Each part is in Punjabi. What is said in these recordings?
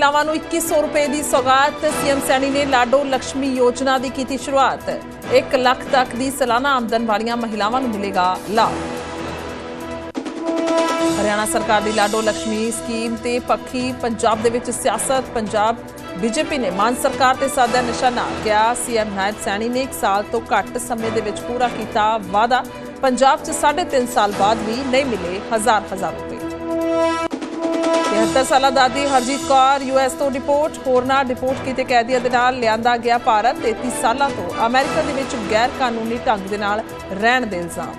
ਮਹਿਲਾਵਾਂ ਨੂੰ 2100 ਰੁਪਏ ਦੀ ਸੌਗਾਤ ਸੀਐਮ ਸੈਣੀ ਨੇ ਲਾਡੋ ਲక్ష్ਮੀ ਯੋਜਨਾ ਦੀ ਕੀਤੀ ਸ਼ੁਰੂਆਤ। 1 ਲੱਖ ਤੱਕ ਦੀ ਸਾਲਾਨਾ ਆਮਦਨ ਵਾਲੀਆਂ ਮਹਿਲਾਵਾਂ ਨੂੰ ਮਿਲੇਗਾ ਲਾਭ। ਹਰਿਆਣਾ ਸਰਕਾਰ ਦੀ ਲਾਡੋ ਲక్ష్ਮੀ ਸਕੀਮ ਤੇ ਪੱਖੀ ਪੰਜਾਬ ਦੇ ਵਿੱਚ ਸਿਆਸਤ, ਪੰਜਾਬ ਬੀਜੇਪੀ ਨੇ ਮਾਨ ਸਰਕਾਰ ਤੇ ਸਾਦਾ ਨਿਸ਼ਾਨਾ। ਕਿਹਾ ਸੀਐਮ ਨਾਇਬ ਸੈਣੀ ਨੇ 1 ਸਾਲ ਤੋਂ ਘੱਟ ਸਮੇਂ ਦੇ ਵਿੱਚ ਪੂਰਾ ਕੀਤਾ ਵਾਅਦਾ। ਪੰਜਾਬ 'ਚ 3.5 ਸਾਲ ਬਾਅਦ ਵੀ ਨਹੀਂ ਮਿਲੇ ਹਜ਼ਾਰ ਹਜ਼ਾਰ 73 ਸਾਲਾ ਦਾਦੀ ਹਰਜੀਤ ਕੌਰ ਯੂਐਸ ਤੋਂ ਰਿਪੋਰਟ ਹੋਰਨਾਂ ਰਿਪੋਰਟ ਕੀਤੇ ਕੈਦੀਆਂ ਦੇ ਨਾਲ ਲਿਆਂਦਾ ਗਿਆ ਭਾਰਤ 33 ਸਾਲਾਂ ਤੋਂ। ਅਮਰੀਕਾ ਦੇ ਵਿੱਚ ਗੈਰ ਕਾਨੂੰਨੀ ਢੰਗ ਦੇ ਨਾਲ ਰਹਿਣ ਦੇ ਇਲਜ਼ਾਮ।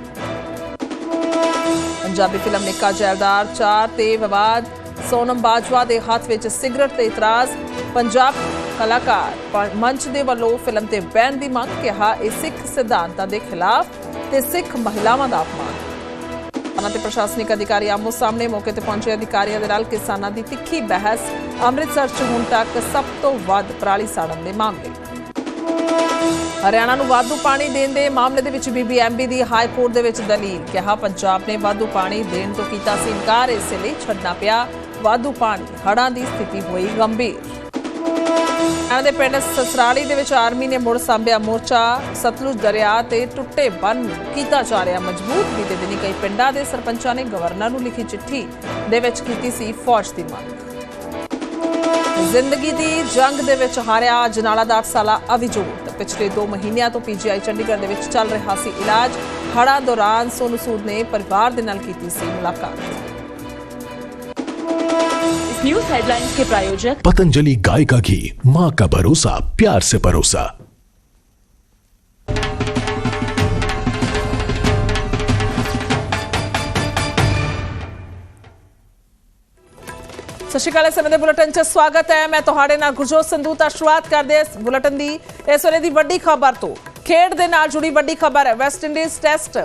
ਪੰਜਾਬੀ ਫਿਲਮ ਨਿੱਕਾ ਜੈਲਦਾਰ 4 ਤੇ ਵਿਵਾਦ, ਸੋਨਮ ਬਾਜਵਾ ਦੇ ਹੱਥ ਵਿੱਚ ਸਿਗਰਟ ਤੇ ਇਤਰਾਜ਼, ਪੰਜਾਬ ਕਲਾਕਾਰ ਮੰਚ ਦੇ ਵੱਲੋਂ ਫਿਲਮ ਤੇ ਬੈਨ ਦੀ ਮੰਗ ਕਿਹਾ, ਇਹ ਸਿੱਖ ਸਿਧਾਂਤਾਂ ਦੇ ਖਿਲਾਫ ਤੇ ਸਿੱਖ ਮਹਿਲਾਵਾਂ ਦਾ ਅਪਮਾਨ। ਕਿਸਾਨਾਂ ਤੇ ਪ੍ਰਸ਼ਾਸਨਿਕ ਅਧਿਕਾਰੀ ਆਮੋ ਸਾਹਮਣੇ ਮੌਕੇ ਤੇ ਪਹੁੰਚੇ ਅਧਿਕਾਰੀਆਂ ਦੇ ਨਾਲ ਕਿਸਾਨਾਂ ਦੀ ਤਿੱਖੀ ਬਹਿਸ। ਅੰਮ੍ਰਿਤਸਰ 'ਚ ਹੁਣ ਤੱਕ ਸਭ ਤੋਂ ਵੱਧ ਪਰਾਲੀ ਸਾੜਨ ਦੇ ਮਾਮਲੇ। ਹਰਿਆਣਾ ਨੂੰ ਵਾਧੂ ਪਾਣੀ ਦੇਣ ਦੇ ਮਾਮਲੇ ਦੇ ਵਿੱਚ ਬੀਬੀਐਮਬੀ ਦੀ ਹਾਈ ਕੋਰਟ ਦੇ ਵਿੱਚ ਦਲੀਲ। ਕਿਹਾ, ਪੰਜਾਬ ਨੇ ਵਾਧੂ ਪਾਣੀ ਦੇਣ ਤੋਂ ਕੀਤਾ ਸੀ ਇਨਕਾਰ। ਇਸੇ ਲਈ ਛੱਡਣਾ ਪਿਆ। ਵਾਧੂ ਪਾਣੀ ਹੜ੍ਹਾਂ ਦੀ ਸਥਿਤੀ ਹੋਈ ਗੰਭੀਰ। ਹਰਿਆਣਾ ਦੇ ਪਿੰਡ ਸਸਰਾਲੀ ਦੇ ਵਿੱਚ ਆਰਮੀ ਨੇ ਮੁੜ ਸਾਂਭਿਆ ਮੋਰਚਾ। ਸਤਲੁਜ ਦਰਿਆ ਤੇ ਟੁੱਟੇ ਬੰਨ ਕੀਤਾ ਜਾ ਰਿਹਾ ਮਜ਼ਬੂਤ। ਬੀਤੇ ਦਿਨੀ ਕਈ ਪਿੰਡਾਂ ਦੇ ਸਰਪੰਚਾਂ ਨੇ ਗਵਰਨਰ ਨੂੰ ਲਿਖੀ ਚਿੱਠੀ ਦੇ ਵਿੱਚ ਕੀਤੀ ਸੀ ਫੌਜ ਦੀ ਮੰਗ। ਜ਼ਿੰਦਗੀ ਦੀ ਜੰਗ ਦੇ ਵਿੱਚ ਹਾਰਿਆ ਜਨਾਲਾ ਦਾ 8 ਸਾਲਾ ਅਵਿਜੋਤ ਪਿਛਲੇ 2 ਮਹੀਨਿਆਂ ਤੋਂ ਪੀਜੀਆਈ ਚੰਡੀਗੜ੍ਹ ਦੇ ਵਿੱਚ ਚੱਲ ਰਿਹਾ ਸੀ ਇਲਾਜ। ਹੜ੍ਹਾਂ ਦੌਰਾਨ ਸੋਨੂ ਸੂਦ ਨੇ ਪਰਿਵਾਰ ਦੇ ਨਾਲ ਕੀਤੀ ਸੀ ਮੁਲਾਕਾਤ। न्यूज हेडलाइंस के प्रायोजक पतंजलि गाय का घी माँ का भरोसा प्यार से परोसा ਸਤਿ ਸ਼੍ਰੀ ਅਕਾਲ ਇਸ ਸਮੇਂ ਦੇ ਬੁਲੇਟਿਨ 'ਚ ਸਵਾਗਤ ਹੈ ਮੈਂ ਤੁਹਾਡੇ ਨਾਲ ਗੁਰਜੋਤ ਸੰਧੂ ਤਾਂ ਸ਼ੁਰੂਆਤ ਕਰਦੇ ਹਾਂ ਇਸ ਬੁਲੇਟਿਨ ਦੀ ਇਸ ਵੇਲੇ ਦੀ ਵੱਡੀ ਖਬਰ ਤੋਂ ਖੇਡ ਦੇ ਨਾਲ ਜੁੜੀ ਵੱਡੀ ਖਬਰ ਹੈ ਵੈਸਟ ਇੰਡੀਜ਼ ਟੈਸਟ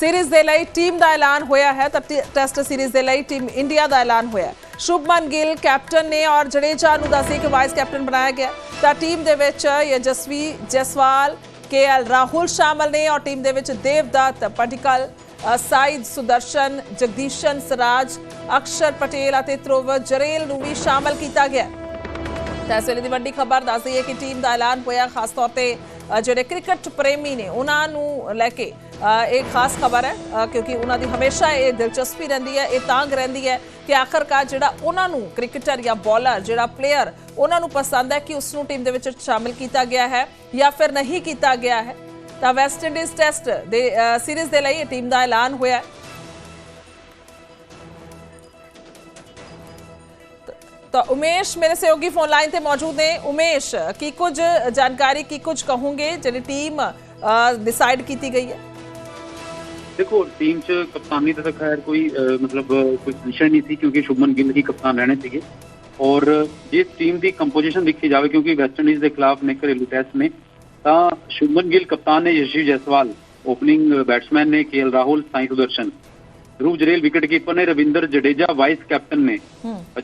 ਸੀਰੀਜ਼ ਦੇ ਲਈ ਟੀਮ ਦਾ ਐਲਾਨ ਹੋਇਆ ਹੈ ਤਾਂ ਟੀ- ਟੈਸਟ ਸੀਰੀਜ਼ ਦੇ ਲਈ ਟੀਮ ਇੰਡੀਆ ਦਾ ਐਲਾਨ ਹੋਇਆ ਹੈ। ਸ਼ੁਭਮਨ ਗਿੱਲ ਕੈਪਟਨ ਨੇ ਔਰ ਜਡੇਜਾ ਨੂੰ ਦੱਸਿਆ ਕਿ ਵਾਈਸ ਕੈਪਟਨ ਬਣਾਇਆ ਗਿਆ। ਤਾਂ ਟੀਮ ਦੇ ਵਿੱਚ ਯਜਸਵੀ ਜਸਵਾਲ ਕੇਐਲ ਰਾਹੁਲ ਸ਼ਾਮਲ ਨੇ ਔਰ ਟੀਮ ਦੇ ਵਿੱਚ ਦੇਵਦੱਤ ਪਟਿਕਲ ਸਾਈਦ ਸੁਦਰਸ਼ਨ, ਜਗਦੀਸ਼ਨ ਸਰਾਜ, ਅਕਸ਼ਰ ਪਟੇਲ ਅਤੇ ਧਰੁਵ ਜਰੇਲ ਨੂੰ ਵੀ ਸ਼ਾਮਲ ਕੀਤਾ ਗਿਆ। ਤਾਂ ਇਸ ਵੇਲੇ ਦੀ ਵੱਡੀ ਖਬਰ ਦੱਸ ਹੈ ਕਿ ਟੀਮ ਦਾ ਐਲਾਨ ਹੋਇਆ, ਖਾਸ ਤੌਰ ਤੇ ਜਿਹੜੇ ਕ੍ਰਿਕਟ ਪ੍ਰੇਮੀ ਨੇ, ਉਹਨਾਂ ਨੂੰ ਲੈ ਕੇ ਇਹ ਖਾਸ ਖਬਰ ਹੈ ਕਿਉਂਕਿ ਉਹਨਾਂ ਦੀ ਹਮੇਸ਼ਾ ਇਹ ਦਿਲਚਸਪੀ ਰਹਿੰਦੀ ਹੈ, ਇਹ ਤਾਂਗ ਰਹਿੰਦੀ ਹੈ ਕਿ ਆਖਰਕਾਰ ਜਿਹੜਾ ਉਹਨਾਂ ਨੂੰ ਕ੍ਰਿਕਟਰ ਜਾਂ ਬੋਲਰ ਜਿਹੜਾ ਪਲੇਅਰ ਉਹਨਾਂ ਨੂੰ ਪਸੰਦ ਹੈ ਕਿ ਉਸ ਨੂੰ ਟੀਮ ਦੇ ਵਿੱਚ ਸ਼ਾਮਿਲ ਕੀਤਾ ਗਿਆ ਹੈ ਜਾਂ ਫਿਰ ਨਹੀਂ ਕੀਤਾ ਗਿਆ ਹੈ। ਤਾਂ ਵੈਸਟ ਇੰਡੀਜ਼ ਟੈਸਟ ਦੇ ਸੀਰੀਜ਼ ਦੇ ਲਈ ਇਹ ਟੀਮ ਦਾ ਐਲਾਨ ਹੋਇਆ ਹੈ। ਤਾਂ ਉਮੇਸ਼ ਮੇਰੇ ਸਹਿਯੋਗੀ ਫੋਨ ਲਾਈਨ ਤੇ ਮੌਜੂਦ ਨੇ ਉਮੇਸ਼ ਕੀ ਕੁਝ ਜਾਣਕਾਰੀ ਕੀ ਕੁਝ ਕਹੋਗੇ ਜਿਹੜੀ ਟੀਮ ਡਿਸਾਈਡ ਕੀਤੀ ਗਈ ਹੈ ਦੇਖੋ ਟੀਮ ਚ ਕਪਤਾਨੀ ਦਾ ਤਾਂ ਖੈਰ ਕੋਈ ਅਹ, ਮਤਲਬ ਅਹ, ਕੋਈ ਵਿਸ਼ਾ ਨਹੀਂ ਸੀ ਕਿਉਂਕਿ ਸ਼ੁਭਮਨ ਗਿੱਲ ਹੀ ਕਪਤਾਨ ਰਹਿਣੇ ਸੀਗੇ ਔਰ ਜੇ ਟੀਮ ਦੀ ਕੰਪੋਜੀਸ਼ਨ ਦੇਖੀ ਜਾਵੇ ਕਿਉਂਕਿ ਵੈਸਟ ਇੰਡੀਜ਼ ਦੇ ਖਿਲਾਫ ਨੇ ਘਰੇਲੂ ਟੈਸਟ ਨੇ ਤਾਂ ਸ਼ੁਭਮਨ ਗਿੱਲ ਕਪਤਾਨ ਨੇ ਯਸ਼ੀ ਜੈਸਵਾਲ ਓਪਨਿੰਗ ਬੈਟਸਮੈਨ ਨੇ K L Rahul Sai Sudharsan Dhruv Jurel wicket keeper ਨੇ ਰਵਿੰਦਰ ਜਡੇਜਾ ਵਾਈਸ ਕੈਪਟਨ ਨੇ।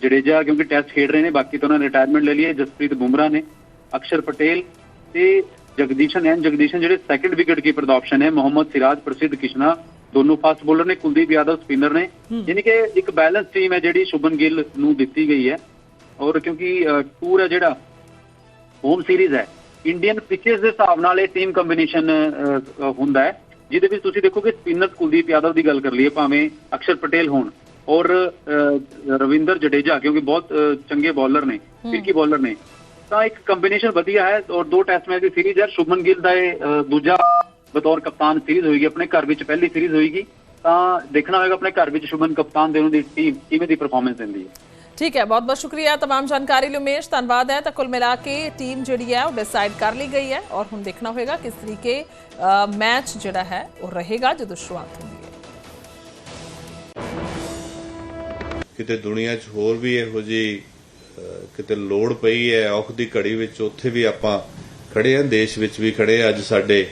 ਜਡੇਜਾ ਕਿਉਂਕਿ ਟੈਸਟ ਖੇਡ ਰਹੇ ਨੇ ਬਾਕੀ ਤਾਂ ਉਹਨਾਂ ਨੇ ਰਿਟਾਇਰਮੈਂਟ ਲੈ ਲਈ ਹੈ ਜਸਪ੍ਰੀਤ ਬੁਮਰਾਹ ਨੇ ਅਕਸ਼ਰ ਪਟੇਲ ਤੇ ਜਗਦੀਸ਼ਨ ਐਨ। ਜਗਦੀਸ਼ਨ ਜਿਹੜੇ ਸੈਕੰਡ ਵਿਕਟ ਕੀਪਰ ਦਾ ਆਪਸ਼ਨ ਹੈ ਮੁਹੰਮਦ ਸਿਰਾਜ ਪ੍ਰਸਿੱਧ ਕਿਸ਼ਨਾ ਦੋਨੋਂ ਫਾਸਟ ਬੋਲਰ ਨੇ ਕੁਲਦੀਪ ਯਾਦਵ ਸਪਿਨਰ ਨੇ। ਯਾਨੀ ਕਿ ਇੱਕ ਬੈਲੈਂਸ ਟੀਮ ਹੈ ਜਿਹੜੀ ਸ਼ੁਭਨ ਗਿੱਲ ਨੂੰ ਦਿੱਤੀ ਗਈ ਹੈ। ਔਰ ਕਿਉਂਕਿ ਟੂਰ ਹੈ ਜਿਹੜਾ ਹੋਮ ਸੀਰੀਜ਼ ਹੈ ਇੰਡੀਅਨ ਪਿਚਸ ਦੇ ਹਿਸਾਬ ਨਾਲ ਇਹ ਟੀਮ ਕੰਬੀਨੇਸ਼ਨ ਹੁੰਦਾ ਹੈ। ਜਿਹਦੇ ਵਿੱਚ ਤੁਸੀਂ ਦੇਖੋਗੇ ਸਪਿਨਰ ਕੁਲਦੀਪ ਯਾਦਵ ਦੀ ਗੱਲ ਕਰ ਲਈਏ ਭਾਵੇਂ ਅਕਸ਼ਰ ਪਟੇਲ ਹੋਣ ਔਰ ਰਵਿੰਦਰ ਜਡੇਜਾ ਕਿਉਂਕਿ ਬਹੁਤ ਚੰਗੇ ਬੌਲਰ ਨੇ ਫਿਰਕੀ ਬੌਲਰ ਨੇ ਤਾਂ ਇੱਕ ਕੰਬੀਨੇਸ਼ਨ ਵਧੀਆ ਹੈ ਔਰ ਦੋ ਟੈਸਟ ਮੈਚ ਦੀ ਸੀਰੀਜ਼ ਹੈ। ਸ਼ੁਭਮਨ ਗਿੱਲ ਦਾ ਇਹ ਦੂਜਾ ਬਤੌਰ ਕਪਤਾਨ ਸੀਰੀਜ਼ ਹੋਏਗੀ ਆਪਣੇ ਘਰ ਵਿੱਚ ਪਹਿਲੀ ਸੀਰੀਜ਼ ਹੋਏਗੀ। ਤਾਂ ਦੇਖਣਾ ਹੋਏਗਾ ਆਪਣੇ ਘਰ ਵਿੱਚ ਸ਼ੁਭਮਨ ਕਪਤਾਨ ਦੇ ਦੀ ਟੀਮ ਕਿਵੇਂ ਦੀ ਪਰਫਾਰਮੈਂਸ ਦਿੰਦੀ ਹੈ। ਠੀਕ ਹੈ ਬਹੁਤ ਬਹੁਤ ਸ਼ੁਕਰੀਆ तमाम ਜਾਣਕਾਰੀ ਲਈ ਉਮੇਸ਼ ਧੰਨਵਾਦ ਹੈ ਤਾਂ ਕੁੱਲ ਮਿਲਾ ਕੇ ਟੀਮ ਜਿਹੜੀ ਹੈ ਉਹ ਡਿਸਾਈਡ ਕਰ ਲਈ ਗਈ ਹੈ ਔਰ ਹੁਣ ਦੇਖਣਾ ਹੋਏਗਾ ਕਿਸ ਤਰੀਕੇ ਮੈਚ ਜਿਹੜਾ ਹੈ ਉਹ ਰਹੇਗਾ ਜਦੋਂ ਸ਼ੁਰੂਆਤ ਹੁੰਦੀ ਹੈ ਕਿਤੇ ਦੁਨੀਆ 'ਚ ਹੋਰ ਵੀ ਇਹੋ ਜਿਹੀ ਅਹ, ਕਿਤੇ ਲੋੜ ਪਈ ਹੈ ਔਖ ਦੀ ਘੜੀ ਵਿੱਚ ਉੱਥੇ ਵੀ ਆਪਾਂ ਖੜੇ ਹਾਂ ਦੇਸ਼ ਵਿੱਚ ਵੀ ਖੜੇ ਹਾਂ। ਅੱਜ ਸਾਡੇ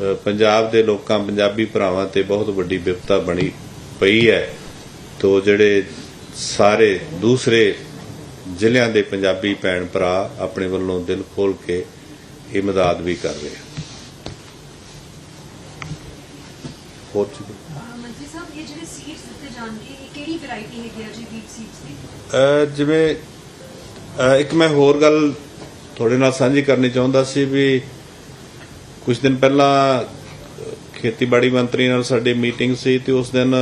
ਅਹ, ਪੰਜਾਬ ਦੇ ਲੋਕਾਂ ਪੰਜਾਬੀ ਭਰਾਵਾਂ ਤੇ ਬਹੁਤ ਵੱਡੀ ਵਿਪਤਾ ਬਣੀ ਪਈ ਹੈ ਤੋ ਜਿਹੜੇ ਸਾਰੇ ਦੂਸਰੇ ਜ਼ਿਲ੍ਹਿਆਂ ਦੇ ਪੰਜਾਬੀ ਭੈਣ ਭਰਾ ਆਪਣੇ ਵੱਲੋਂ ਦਿਲ ਖੋਲ ਕੇ ਇਮਦਾਦ ਵੀ ਕਰ ਰਹੇ ਆ ਹੋਰ ਚੀਜ਼ ਮੰਤਰੀ ਸਾਹਿਬ ਇਹ ਜਿਹੜੇ ਸੀਡਸ ਦਿੱਤੇ ਜਾਣਗੇ ਇਹ ਕਿਹੜੀ ਵੈਰਾਈਟੀ ਹੈਗੀ ਆ ਜੀ ਵੀਟ ਸੀਡਸ ਦੀ? ਅਹ ਜਿਵੇਂ ਇੱਕ ਮੈਂ ਹੋਰ ਗੱਲ ਤੁਹਾਡੇ ਨਾਲ ਸਾਂਝੀ ਕਰਨੀ ਚਾਹੁੰਦਾ ਸੀ ਵੀ ਕੁਝ ਦਿਨ ਪਹਿਲਾਂ ਖੇਤੀਬਾੜੀ ਮੰਤਰੀ ਨਾਲ ਸਾਡੀ ਮੀਟਿੰਗ ਸੀ ਤੇ ਉਸ ਦਿਨ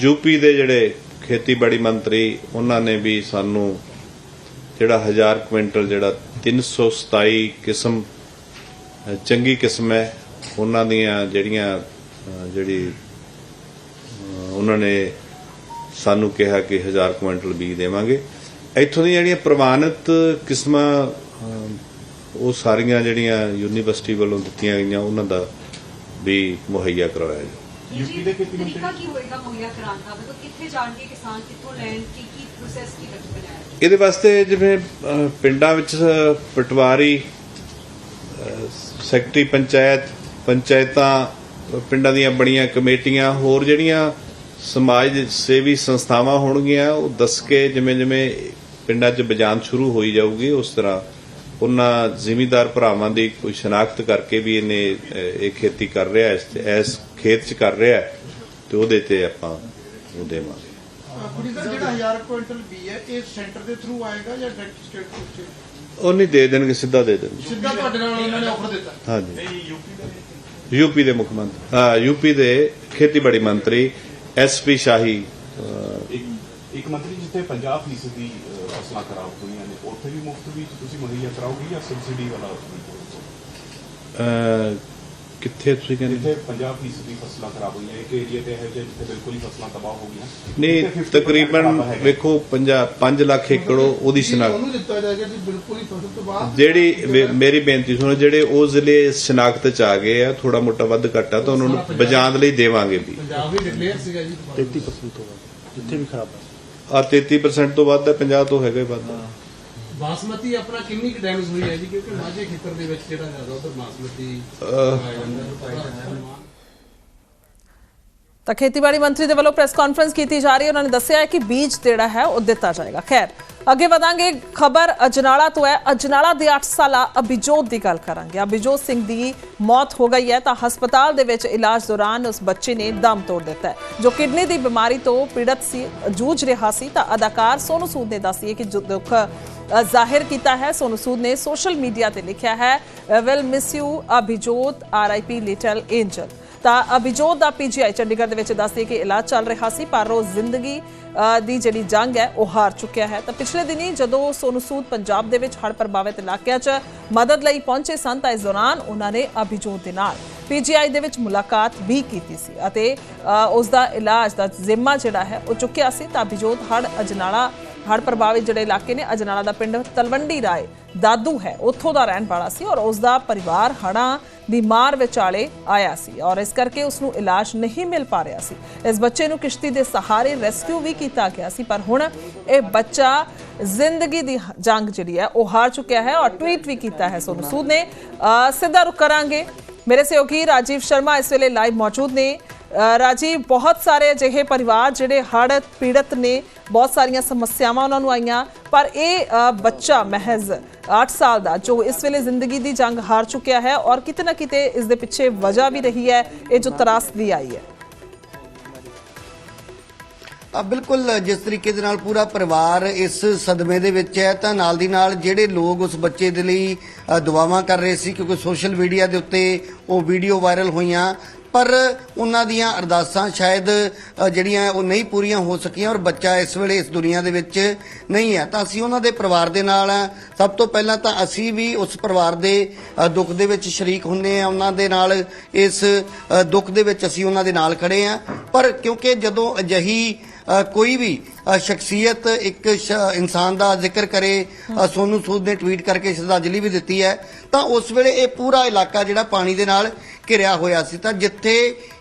ਯੂਪੀ ਦੇ ਜਿਹੜੇ ਖੇਤੀਬਾੜੀ ਮੰਤਰੀ, ਉਹਨਾਂ ਨੇ ਵੀ ਸਾਨੂੰ ਜਿਹੜਾ 1000 ਕੁਇੰਟਲ ਜਿਹੜਾ 327 ਕਿਸਮ ਚੰਗੀ ਕਿਸਮ ਹੈ। ਉਹਨਾਂ ਦੀਆਂ ਜਿਹੜੀਆਂ ਜਿਹੜੀ ਉਹਨਾਂ ਨੇ ਸਾਨੂੰ ਕਿਹਾ ਕਿ 1000 ਕੁਇੰਟਲ ਬੀਜ ਦੇਵਾਂਗੇ। ਇੱਥੋਂ ਦੀਆਂ ਜਿਹੜੀਆਂ ਪ੍ਰਵਾਨਿਤ ਕਿਸਮਾਂ ਉਹ ਸਾਰੀਆਂ ਜਿਹੜੀਆਂ ਯੂਨੀਵਰਸਿਟੀ ਵੱਲੋਂ ਦਿੱਤੀਆਂ ਗਈਆਂ, ਉਹਨਾਂ ਦਾ ਵੀ ਮੁਹੱਈਆ ਕਰਵਾਇਆ ਜਾਊ ਯੂਪੀ ਦੇ ਖੇਤੀ ਮੰਤਰੀ? ਤਰੀਕਾ ਕੀ ਹੋਏਗਾ ਮੁਹੱਈਆ ਕਰਾਉਣ ਦਾ? ਮਤਲਬ ਕਿੱਥੇ ਜਾਣਗੇ ਕਿਸਾਨ ਕਿੱਥੋਂ ਲੈਣ ਕੀ ਕੀ ਪ੍ਰੋਸੈਸ ਕੀ ਰੱਖ ਬਣਾਇਆ ਇਹਦੇ ਵਾਸਤੇ ਜਿਵੇਂ ਪਿੰਡਾਂ ਵਿੱਚ ਪਟਵਾਰੀ ਸੈਕਟਰੀ ਪੰਚਾਇਤ ਪੰਚਾਇਤਾਂ ਪਿੰਡਾਂ ਦੀਆਂ ਬੜੀਆਂ ਕਮੇਟੀਆਂ ਹੋਰ ਜਿਹੜੀਆਂ ਸਮਾਜ ਦੇ ਸੇਵੀ ਸੰਸਥਾਵਾਂ ਹੋਣਗੀਆਂ ਉਹ ਦੱਸ ਕੇ ਜਿਵੇਂ ਜਿਵੇਂ ਪਿੰਡਾਂ 'ਚ ਬਜਾਨ ਸ਼ੁਰੂ ਹੋਈ ਜਾਊਗੀ ਉਸ ਤਰ੍ਹਾਂ ਉਹਨਾਂ ਜ਼ਿਮੀਂਦਾਰ ਭਰਾਵਾਂ ਦੀ ਕੋਈ ਸ਼ਨਾਖਤ ਕਰਕੇ ਵੀ ਇਹਨੇ ਇਹ ਖੇਤੀ ਕਰ ਰਿਹਾ ਇਸ ਇਸ ਖੇਤ 'ਚ ਕਰ ਰਿਹਾ ਤੇ ਉਹਦੇ ਤੇ ਆਪਾਂ ਉਹ ਦੇਵਾਂਗੇ। ਕੁੜੀ ਦਾ ਜਿਹੜਾ 1000 ਕੁਇੰਟਲ ਬੀ ਹੈ ਇਹ ਸੈਂਟਰ ਦੇ ਥਰੂ ਆਏਗਾ ਜਾਂ ਡਾਇਰੈਕਟ ਸਟੇਟ ਤੋਂ ਉਹ ਨਹੀਂ ਦੇ ਦੇਣਗੇ ਸਿੱਧਾ ਦੇ ਦੇਣਗੇ। ਸਿੱਧਾ ਤੁਹਾਡੇ ਨਾਲ ਉਹਨਾਂ ਨੇ ਆਫਰ ਦਿੱਤਾ। ਹਾਂਜੀ। ਯੂਪੀ ਦੇ ਮੁੱਖ ਮੰਤਰੀ ਹਾਂ ਯੂਪੀ ਦੇ ਖੇਤੀਬਾੜੀ ਮੰਤਰੀ ਐਸਪੀ ਸ਼ਾਹੀ ਇੱਕ ਮੰਤਰੀ ਜਿੱਥੇ 50% ਦੀ ਫਸਲਾਂ ਖਰਾਬ ਹੋਈਆਂ ਨੇ ਉੱਥੇ ਵੀ ਮੁਫਤ ਵੀ ਤੁਸੀਂ ਮੁਹੱਈਆ ਕਰਾਓਗੇ ਜਾਂ ਸਬਸਿਡੀ ਵਾਲਾ ਕਿੱਥੇ ਤੁਸੀਂ ਕਹਿੰਦੇ ਜਿੱਥੇ 50% ਦੀ ਫਸਲਾਂ ਖਰਾਬ ਹੋਈਆਂ ਇੱਕ ਏਰੀਆ ਤੇ ਹੈ ਜਿੱਥੇ ਬਿਲਕੁਲ ਹੀ ਫਸਲਾਂ ਤਬਾਹ ਹੋ ਗਈਆਂ ਨਹੀਂ 50% ਤਕਰੀਬਨ। ਵੇਖੋ 5 ਲੱਖ ਏਕੜ ਉਹਦੀ ਸ਼ਨਾਖਤ। ਉਹਨੂੰ ਦਿੱਤਾ ਜਾਏਗਾ ਜੀ ਬਿਲਕੁਲ ਹੀ ਫਸਲ ਤੋਂ ਬਾਅਦ ਜਿਹੜੀ ਮੇਰੀ ਬੇਨਤੀ ਸੁਣੋ ਜਿਹੜੇ ਉਹ ਜ਼ਿਲ੍ਹੇ ਸ਼ਨਾਖਤ ਚ ਆ ਗਏ ਆ ਥੋੜਾ ਮੋਟਾ ਵੱਧ ਘੱਟ ਆ ਤਾਂ ਉਹਨਾਂ ਨੂੰ ਬਜਾਂਦ ਲਈ ਦੇਵਾਂਗੇ ਵੀ। ਪੰਜਾਬ ਵੀ ਡਿਕਲੇਅਰ ਸੀਗਾ ਜੀ। 33% ਤੋਂ ਵੱਧ ਜਿੱਥੇ ਵੀ ਖਰਾਬ ਹੈ ਆ 33% ਤੋਂ ਵੱਧ ਹੈ 50 ਤੋਂ ਹੈਗਾ ਹੀ ਵੱਧ ਆ। ਬਾਸਮਤੀ ਆਪਣਾ ਕਿੰਨੀ ਕੁ ਡੈਮੇਜ ਹੋਈ ਹੈ ਜੀ? ਕਿਉਂਕਿ ਮਾਝੇ ਖੇਤਰ ਦੇ ਵਿੱਚ ਜਿਹੜਾ ਜ਼ਿਆਦਾ ਉਧਰ ਬਾਸਮਤੀ ਤਾਂ ਖੇਤੀਬਾੜੀ ਮੰਤਰੀ ਦੇ ਵੱਲੋਂ ਪ੍ਰੈਸ ਕਾਨਫਰੰਸ ਕੀਤੀ ਜਾ ਰਹੀ ਹੈ। ਉਹਨਾਂ ਨੇ ਦੱਸਿਆ ਹੈ ਕਿ ਬੀਜ ਜਿਹੜਾ ਹੈ ਉਹ ਦਿੱਤਾ ਜਾਏਗਾ। ਖੈਰ ਅੱਗੇ ਵਧਾਂਗੇ ਖਬਰ। ਅਜਨਾਲਾ ਤੋਂ ਹੈ। ਅਜਨਾਲਾ ਦੇ 8 ਸਾਲਾ ਅਭਿਜੋਤ ਦੀ ਗੱਲ ਕਰਾਂਗੇ। ਅਭਿਜੋਤ ਸਿੰਘ ਦੀ ਮੌਤ ਹੋ ਗਈ ਹੈ ਤਾਂ ਹਸਪਤਾਲ ਦੇ ਵਿੱਚ ਇਲਾਜ ਦੌਰਾਨ ਉਸ ਬੱਚੇ ਨੇ ਦਮ ਤੋੜ ਦਿੱਤਾ ਜੋ ਕਿਡਨੀ ਦੀ ਬਿਮਾਰੀ ਤੋਂ ਪੀੜਤ ਸੀ, ਜੂਝ ਰਿਹਾ ਸੀ ਤਾਂ ਅਦਾਕਾਰ ਸੋਨੂ ਸੂਦ ਨੇ ਦੱਸੀ ਹੈ ਕਿ ਜੋ ਦੁੱਖ ਜ਼ਾਹਿਰ ਕੀਤਾ ਹੈ, ਸੋਨੂ ਸੂਦ ਨੇ ਸੋਸ਼ਲ ਮੀਡੀਆ ਤੇ ਲਿਖਿਆ ਹੈ will miss you Abhijot RIP little angel ਤਾਂ ਅਭਿਜੋਤ ਦਾ ਪੀਜੀਆਈ ਚੰਡੀਗੜ੍ਹ ਦੇ ਵਿੱਚ ਦੱਸਦੇ ਕਿ ਇਲਾਜ ਚੱਲ ਰਿਹਾ ਸੀ, ਪਰ ਉਹ ਜ਼ਿੰਦਗੀ ਦੀ ਜਿਹੜੀ ਜੰਗ ਹੈ ਉਹ ਹਾਰ ਚੁੱਕਿਆ ਹੈ। ਤਾਂ ਪਿਛਲੇ ਦਿਨੀ ਜਦੋਂ ਸੋਨੂ ਸੂਦ ਪੰਜਾਬ ਦੇ ਵਿੱਚ ਹੜ੍ਹ ਪ੍ਰਭਾਵਿਤ ਇਲਾਕਿਆਂ 'ਚ ਮਦਦ ਲਈ ਪਹੁੰਚੇ ਸਨ ਤਾਂ ਇਸ ਦੌਰਾਨ ਉਹਨਾਂ ਨੇ ਅਭਿਜੋਤ ਦੇ ਨਾਲ ਪੀਜੀਆਈ ਦੇ ਵਿੱਚ ਮੁਲਾਕਾਤ ਵੀ ਕੀਤੀ ਸੀ ਅਤੇ ਅ, ਉਸ ਦਾ ਇਲਾਜ ਦਾ ਜ਼ਿੰਮਾ ਜਿਹੜਾ ਹੈ ਉਹ ਚੁੱਕਿਆ ਸੀ। ਤਾਂ ਅਭਿਜੋਤ ਹੜ੍ਹ ਅਜਨਾਲਾ ਹੜ੍ਹ ਪ੍ਰਭਾਵਿਤ ਜਿਹੜੇ ਇਲਾਕੇ ਨੇ ਅਜਨਾਲਾ ਦਾ ਪਿੰਡ ਤਲਵੰਡੀ ਰਾਏ ਦਾਦੂ ਹੈ ਉੱਥੋਂ ਦਾ ਰਹਿਣ ਵਾਲਾ ਸੀ ਔਰ ਉਸ ਦਾ ਪਰਿਵਾਰ ਹੜ੍ਹਾਂ ਦੀ ਮਾਰ ਵਿਚਾਲੇ ਆਇਆ ਸੀ ਔਰ ਇਸ ਕਰਕੇ ਉਸ ਨੂੰ ਇਲਾਜ ਨਹੀਂ ਮਿਲ ਪਾ ਰਿਹਾ ਸੀ। ਇਸ ਬੱਚੇ ਨੂੰ ਕਿਸ਼ਤੀ ਦੇ ਸਹਾਰੇ ਰੈਸਕਿਊ ਵੀ ਕੀਤਾ ਗਿਆ ਸੀ, ਪਰ ਹੁਣ ਇਹ ਬੱਚਾ ਜ਼ਿੰਦਗੀ ਦੀ ਜੰਗ ਜਿਹੜੀ ਹੈ, ਉਹ ਹਾਰ ਚੁੱਕਿਆ ਹੈ ਔਰ ਟਵੀਟ ਵੀ ਕੀਤਾ ਹੈ ਸੋਨੂ ਸੂਦ ਨੇ। ਸਿੱਧਾ ਰੁਕ ਕਰਾਂਗੇ। ਮੇਰੇ ਸਹਿਯੋਗੀ ਰਾਜੀਵ ਸ਼ਰਮਾ ਇਸ ਵੇਲੇ ਲਾਈਵ ਮੌਜੂਦ ਨੇ। ਰਾਜੀ, ਬਹੁਤ ਸਾਰੇ ਅਜਿਹੇ ਪਰਿਵਾਰ ਜਿਹੜੇ ਹੜ੍ਹ, ਪੀੜਤ ਨੇ, ਬਹੁਤ ਸਾਰੀਆਂ ਸਮੱਸਿਆਵਾਂ ਉਹਨਾਂ ਨੂੰ ਆਈਆਂ। ਪਰ ਇਹ ਬੱਚਾ ਮਹਿਜ਼ 8 ਸਾਲ ਦਾ, ਜੋ ਇਸ ਵੇਲੇ ਜ਼ਿੰਦਗੀ ਦੀ ਜੰਗ ਹਾਰ ਚੁੱਕਿਆ ਹੈ ਔਰ ਕਿਤੇ ਨਾ ਕਿਤੇ ਇਸ ਦੇ ਪਿੱਛੇ ਵਜ੍ਹਾ ਵੀ ਰਹੀ ਹੈ, ਇਹ ਜੋ ਤਰਾਸਦੀ ਆਈ ਹੈ। ਆ ਬਿਲਕੁਲ, ਜਿਸ ਤਰੀਕੇ ਦੇ ਨਾਲ ਪੂਰਾ ਪਰਿਵਾਰ ਇਸ ਸਦਮੇ ਦੇ ਵਿੱਚ ਹੈ, ਤਾਂ ਨਾਲ ਦੀ ਨਾਲ ਜਿਹੜੇ ਲੋਕ ਉਸ ਬੱਚੇ ਦੇ ਲਈ ਦੁਆਵਾਂ ਕਰ ਰਹੇ ਸੀ, ਕਿਉਂਕਿ ਸੋਸ਼ਲ ਮੀਡੀਆ ਦੇ ਉੱਤੇ ਉਹ ਵੀਡੀਓ ਵਾਇਰਲ ਹੋਈਆਂ ਪਰ ਉਹਨਾਂ ਦੀਆਂ ਅਰਦਾਸਾਂ ਸ਼ਾਇਦ ਜਿਹੜੀਆਂ ਉਹ ਨਹੀਂ ਪੂਰੀਆਂ ਹੋ ਸਕੀਆਂ ਔਰ ਬੱਚਾ ਇਸ ਵੇਲੇ ਇਸ ਦੁਨੀਆ ਦੇ ਵਿੱਚ ਨਹੀਂ ਹੈ। ਤਾਂ ਅਸੀਂ ਉਹਨਾਂ ਦੇ ਪਰਿਵਾਰ ਦੇ ਨਾਲ ਸਭ ਤੋਂ ਪਹਿਲਾਂ ਤਾਂ ਅਸੀਂ ਵੀ ਉਸ ਪਰਿਵਾਰ ਦੇ ਦੁੱਖ ਦੇ ਵਿੱਚ ਸ਼ਰੀਕ ਹੁੰਦੇ ਆ ਉਹਨਾਂ ਦੇ ਨਾਲ ਇਸ ਦੁੱਖ ਦੇ ਵਿੱਚ ਅਸੀਂ ਉਹਨਾਂ ਦੇ ਨਾਲ ਖੜੇ ਆ ਪਰ ਕਿਉਂਕਿ ਜਦੋਂ ਅਜਿਹੀ ਕੋਈ ਵੀ ਸ਼ਖਸੀਅਤ ਇੱਕ ਸ਼- ਇਨਸਾਨ ਦਾ ਜ਼ਿਕਰ ਕਰੇ ਅ, ਸੋਨੂ ਸੂਦ ਨੇ ਟਵੀਟ ਕਰਕੇ ਸ਼ਰਧਾਂਜਲੀ ਵੀ ਦਿੱਤੀ ਹੈ ਤਾਂ ਉਸ ਵੇਲੇ ਇਹ ਪੂਰਾ ਇਲਾਕਾ ਜਿਹੜਾ ਪਾਣੀ ਦੇ ਨਾਲ ਘਿਰਿਆ ਹੋਇਆ ਸੀ ਤਾਂ ਜਿੱਥੇ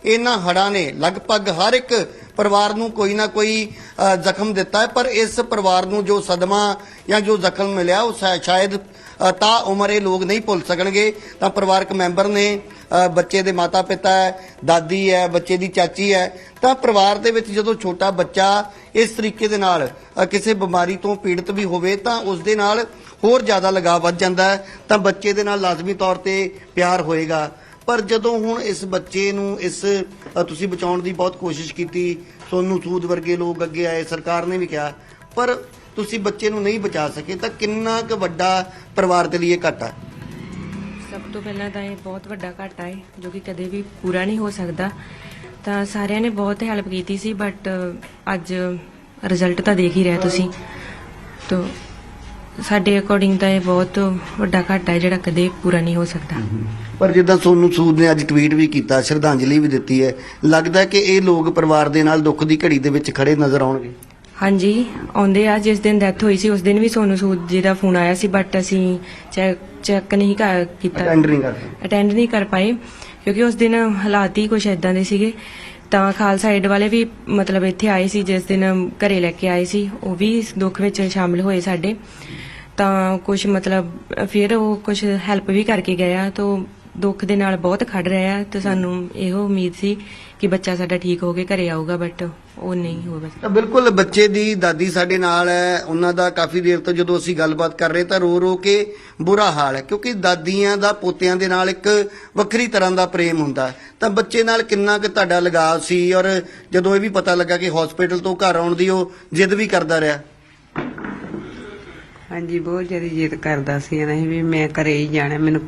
ਇਹਨਾਂ ਹੜ੍ਹਾਂ ਨੇ ਲਗਭਗ ਹਰ ਇੱਕ ਪਰਿਵਾਰ ਨੂੰ ਕੋਈ ਨਾ ਕੋਈ ਜ਼ਖਮ ਦਿੱਤਾ ਹੈ, ਪਰ ਇਸ ਪਰਿਵਾਰ ਨੂੰ ਜੋ ਸਦਮਾ ਜਾਂ ਜੋ ਜ਼ਖਮ ਮਿਲਿਆ, ਉਹ ਸ਼ਾ- ਸ਼ਾਇਦ ਤਾ ਉਮਰ ਇਹ ਲੋਕ ਨਹੀਂ ਭੁੱਲ ਸਕਣਗੇ। ਤਾਂ ਪਰਿਵਾਰਕ ਮੈਂਬਰ ਨੇ ਬੱਚੇ ਦੇ ਮਾਤਾ ਪਿਤਾ ਹੈ, ਦਾਦੀ ਹੈ, ਬੱਚੇ ਦੀ ਚਾਚੀ ਹੈ, ਤਾਂ ਪਰਿਵਾਰ ਦੇ ਵਿੱਚ ਜਦੋਂ ਛੋਟਾ ਬੱਚਾ ਇਸ ਤਰੀਕੇ ਦੇ ਨਾਲ ਕਿਸੇ ਬਿਮਾਰੀ ਤੋਂ ਪੀੜਤ ਵੀ ਹੋਵੇ, ਤਾਂ ਉਸ ਦੇ ਨਾਲ ਹੋਰ ਜ਼ਿਆਦਾ ਲਗਾਵ ਵੱਧ ਜਾਂਦਾ ਤਾਂ ਬੱਚੇ ਦੇ ਨਾਲ ਲਾਜ਼ਮੀ ਤੌਰ ਤੇ ਪਿਆਰ ਹੋਏਗਾ। ਪਰ ਜਦੋਂ ਹੁਣ ਇਸ ਬੱਚੇ ਨੂੰ ਇਸ ਅ, ਤੁਸੀਂ ਬਚਾਉਣ ਦੀ ਬਹੁਤ ਕੋਸ਼ਿਸ਼ ਕੀਤੀ ਸੋਨੂੰ ਸੂਦ ਵਰਗੇ ਲੋਕ ਅੱਗੇ ਆਏ ਸਰਕਾਰ ਨੇ ਵੀ ਕਿਹਾ ਪਰ ਤੁਸੀਂ ਬੱਚੇ ਨੂੰ ਨਹੀਂ ਬਚਾ ਸਕੇ ਤਾਂ ਕਿੰਨਾ ਕੁ ਵੱਡਾ ਪਰਿਵਾਰ ਦੇ ਲਈ ਇਹ ਘਾਟਾ ਸਭ ਤੋਂ ਪਹਿਲਾਂ ਤਾਂ ਇਹ ਬਹੁਤ ਵੱਡਾ ਘਾਟਾ ਹੈ ਜੋ ਕਿ ਕਦੇ ਵੀ ਪੂਰਾ ਨਹੀਂ ਹੋ ਸਕਦਾ। ਤਾਂ ਸਾਰਿਆਂ ਨੇ ਬਹੁਤ ਹੈਲਪ ਕੀਤੀ ਸੀ ਬਟ ਅੱਜ ਰਿਜ਼ਲਟ ਤਾਂ ਦੇਖ ਹੀ ਰਹੇ ਤੁਸੀਂ। ਤਾਂ ਸਾਡੇ ਅਕੋਰਡਿੰਗ ਤਾਂ ਇਹ ਬਹੁਤ ਵੱਡਾ ਘਾਟਾ ਹੈ ਜਿਹੜਾ ਕਦੇ ਪੂਰਾ ਨਹੀਂ ਹੋ ਸਕਦਾ। ਪਰ ਜਿੱਦਾਂ ਸੋਨੂ ਸੂਦ ਨੇ ਅੱਜ ਟਵੀਟ ਵੀ ਕੀਤਾ ਸ਼ਰਧਾਂਜਲੀ ਵੀ ਦਿੱਤੀ ਹੈ ਲੱਗਦਾ ਕਿ ਇਹ ਲੋਕ ਪਰਿਵਾਰ ਦੇ ਨਾਲ ਦੁੱਖ ਦੀ ਘੜੀ ਦੇ ਵਿੱਚ ਖੜੇ ਨਜ਼ਰ ਆਉਣਗੇ? ਹਾਂਜੀ ਆਉਂਦੇ ਆ ਜਿਸ ਦਿਨ ਡੈਥ ਹੋਈ ਸੀ ਉਸ ਦਿਨ ਵੀ ਸੋਨੂੰ ਸੂਦ ਜੀ ਦਾ ਫੋਨ ਆਇਆ ਸੀ ਬਟ ਅਸੀਂ ਚੈੱਕ ਚੈੱਕ ਨਹੀਂ ਕਰ ਕੀਤਾ। ਅਟੈਂਡ ਨਹੀਂ ਕਰਦੇ ਅਟੈਂਡ ਨਹੀਂ ਕਰ ਪਾਏ ਕਿਉਂਕਿ ਉਸ ਦਿਨ ਹਾਲਾਤ ਹੀ ਕੁਝ ਇਦਾਂ ਦੇ ਸੀਗੇ। ਤਾਂ ਖਾਲਸਾ ਏਡ ਵਾਲੇ ਵੀ ਮਤਲਬ ਇੱਥੇ ਆਏ ਸੀ ਜਿਸ ਦਿਨ ਘਰੇ ਲੈ ਕੇ ਆਏ ਸੀ ਉਹ ਵੀ ਇਸ ਦੁੱਖ ਵਿੱਚ ਸ਼ਾਮਿਲ ਹੋਏ ਸਾਡੇ। ਤਾਂ ਕੁਝ ਮਤਲਬ, ਫਿਰ ਉਹ ਕੁਝ ਹੈਲਪ ਵੀ ਕਰਕੇ ਗਏ ਆ, ਤਾਂ ਦੁੱਖ ਦੇ ਨਾਲ ਬਹੁਤ ਖੜ ਰਿਹਾ ਤੇ ਸਾਨੂੰ ਇਹੋ ਉਮੀਦ ਸੀ ਕਿ ਬੱਚਾ ਸਾਡਾ ਠੀਕ ਹੋ ਕੇ ਘਰੇ ਆਊਗਾ ਬਟ ਉਹ ਨਹੀਂ ਹੋਇਆ ਤਾਂ ਬਿਲਕੁਲ ਬੱਚੇ ਦੀ ਦਾਦੀ ਸਾਡੇ ਨਾਲ ਹੈ, ਉਹਨਾਂ ਦਾ ਕਾਫੀ ਦੇਰ ਤੋਂ ਜਦੋਂ ਅਸੀਂ ਗੱਲਬਾਤ ਕਰ ਰਹੇ ਤਾਂ ਰੋ ਰੋ ਕੇ ਬੁਰਾ ਹਾਲ ਹੈ, ਕਿਉਂਕਿ ਦਾਦੀਆਂ ਦਾ ਪੋਤਿਆਂ ਦੇ ਨਾਲ ਇੱਕ ਵੱਖਰੀ ਤਰ੍ਹਾਂ ਦਾ ਪ੍ਰੇਮ ਹੁੰਦਾ ਤਾਂ ਬੱਚੇ ਨਾਲ ਕਿੰਨਾ ਕੁ ਤੁਹਾਡਾ ਲਗਾਵ ਸੀ ਔਰ ਜਦੋਂ ਇਹ ਵੀ ਪਤਾ ਲੱਗਾ ਕਿ ਹਸਪੀਟਲ ਤੋਂ ਘਰ ਆਉਣ ਦੀ ਉਹ ਜਿੱਦ ਵੀ ਕਰਦਾ ਰਿਹਾ? ਹਾਂਜੀ ਬਹੁਤ ਜ਼ਿਆਦਾ ਜਿੱਦ ਕਰਦਾ ਸੀ ਨਾ ਵੀ ਮੈਂ ਘਰੇ ਹੀ ਜਾਣਾ ਮੈਨੂੰ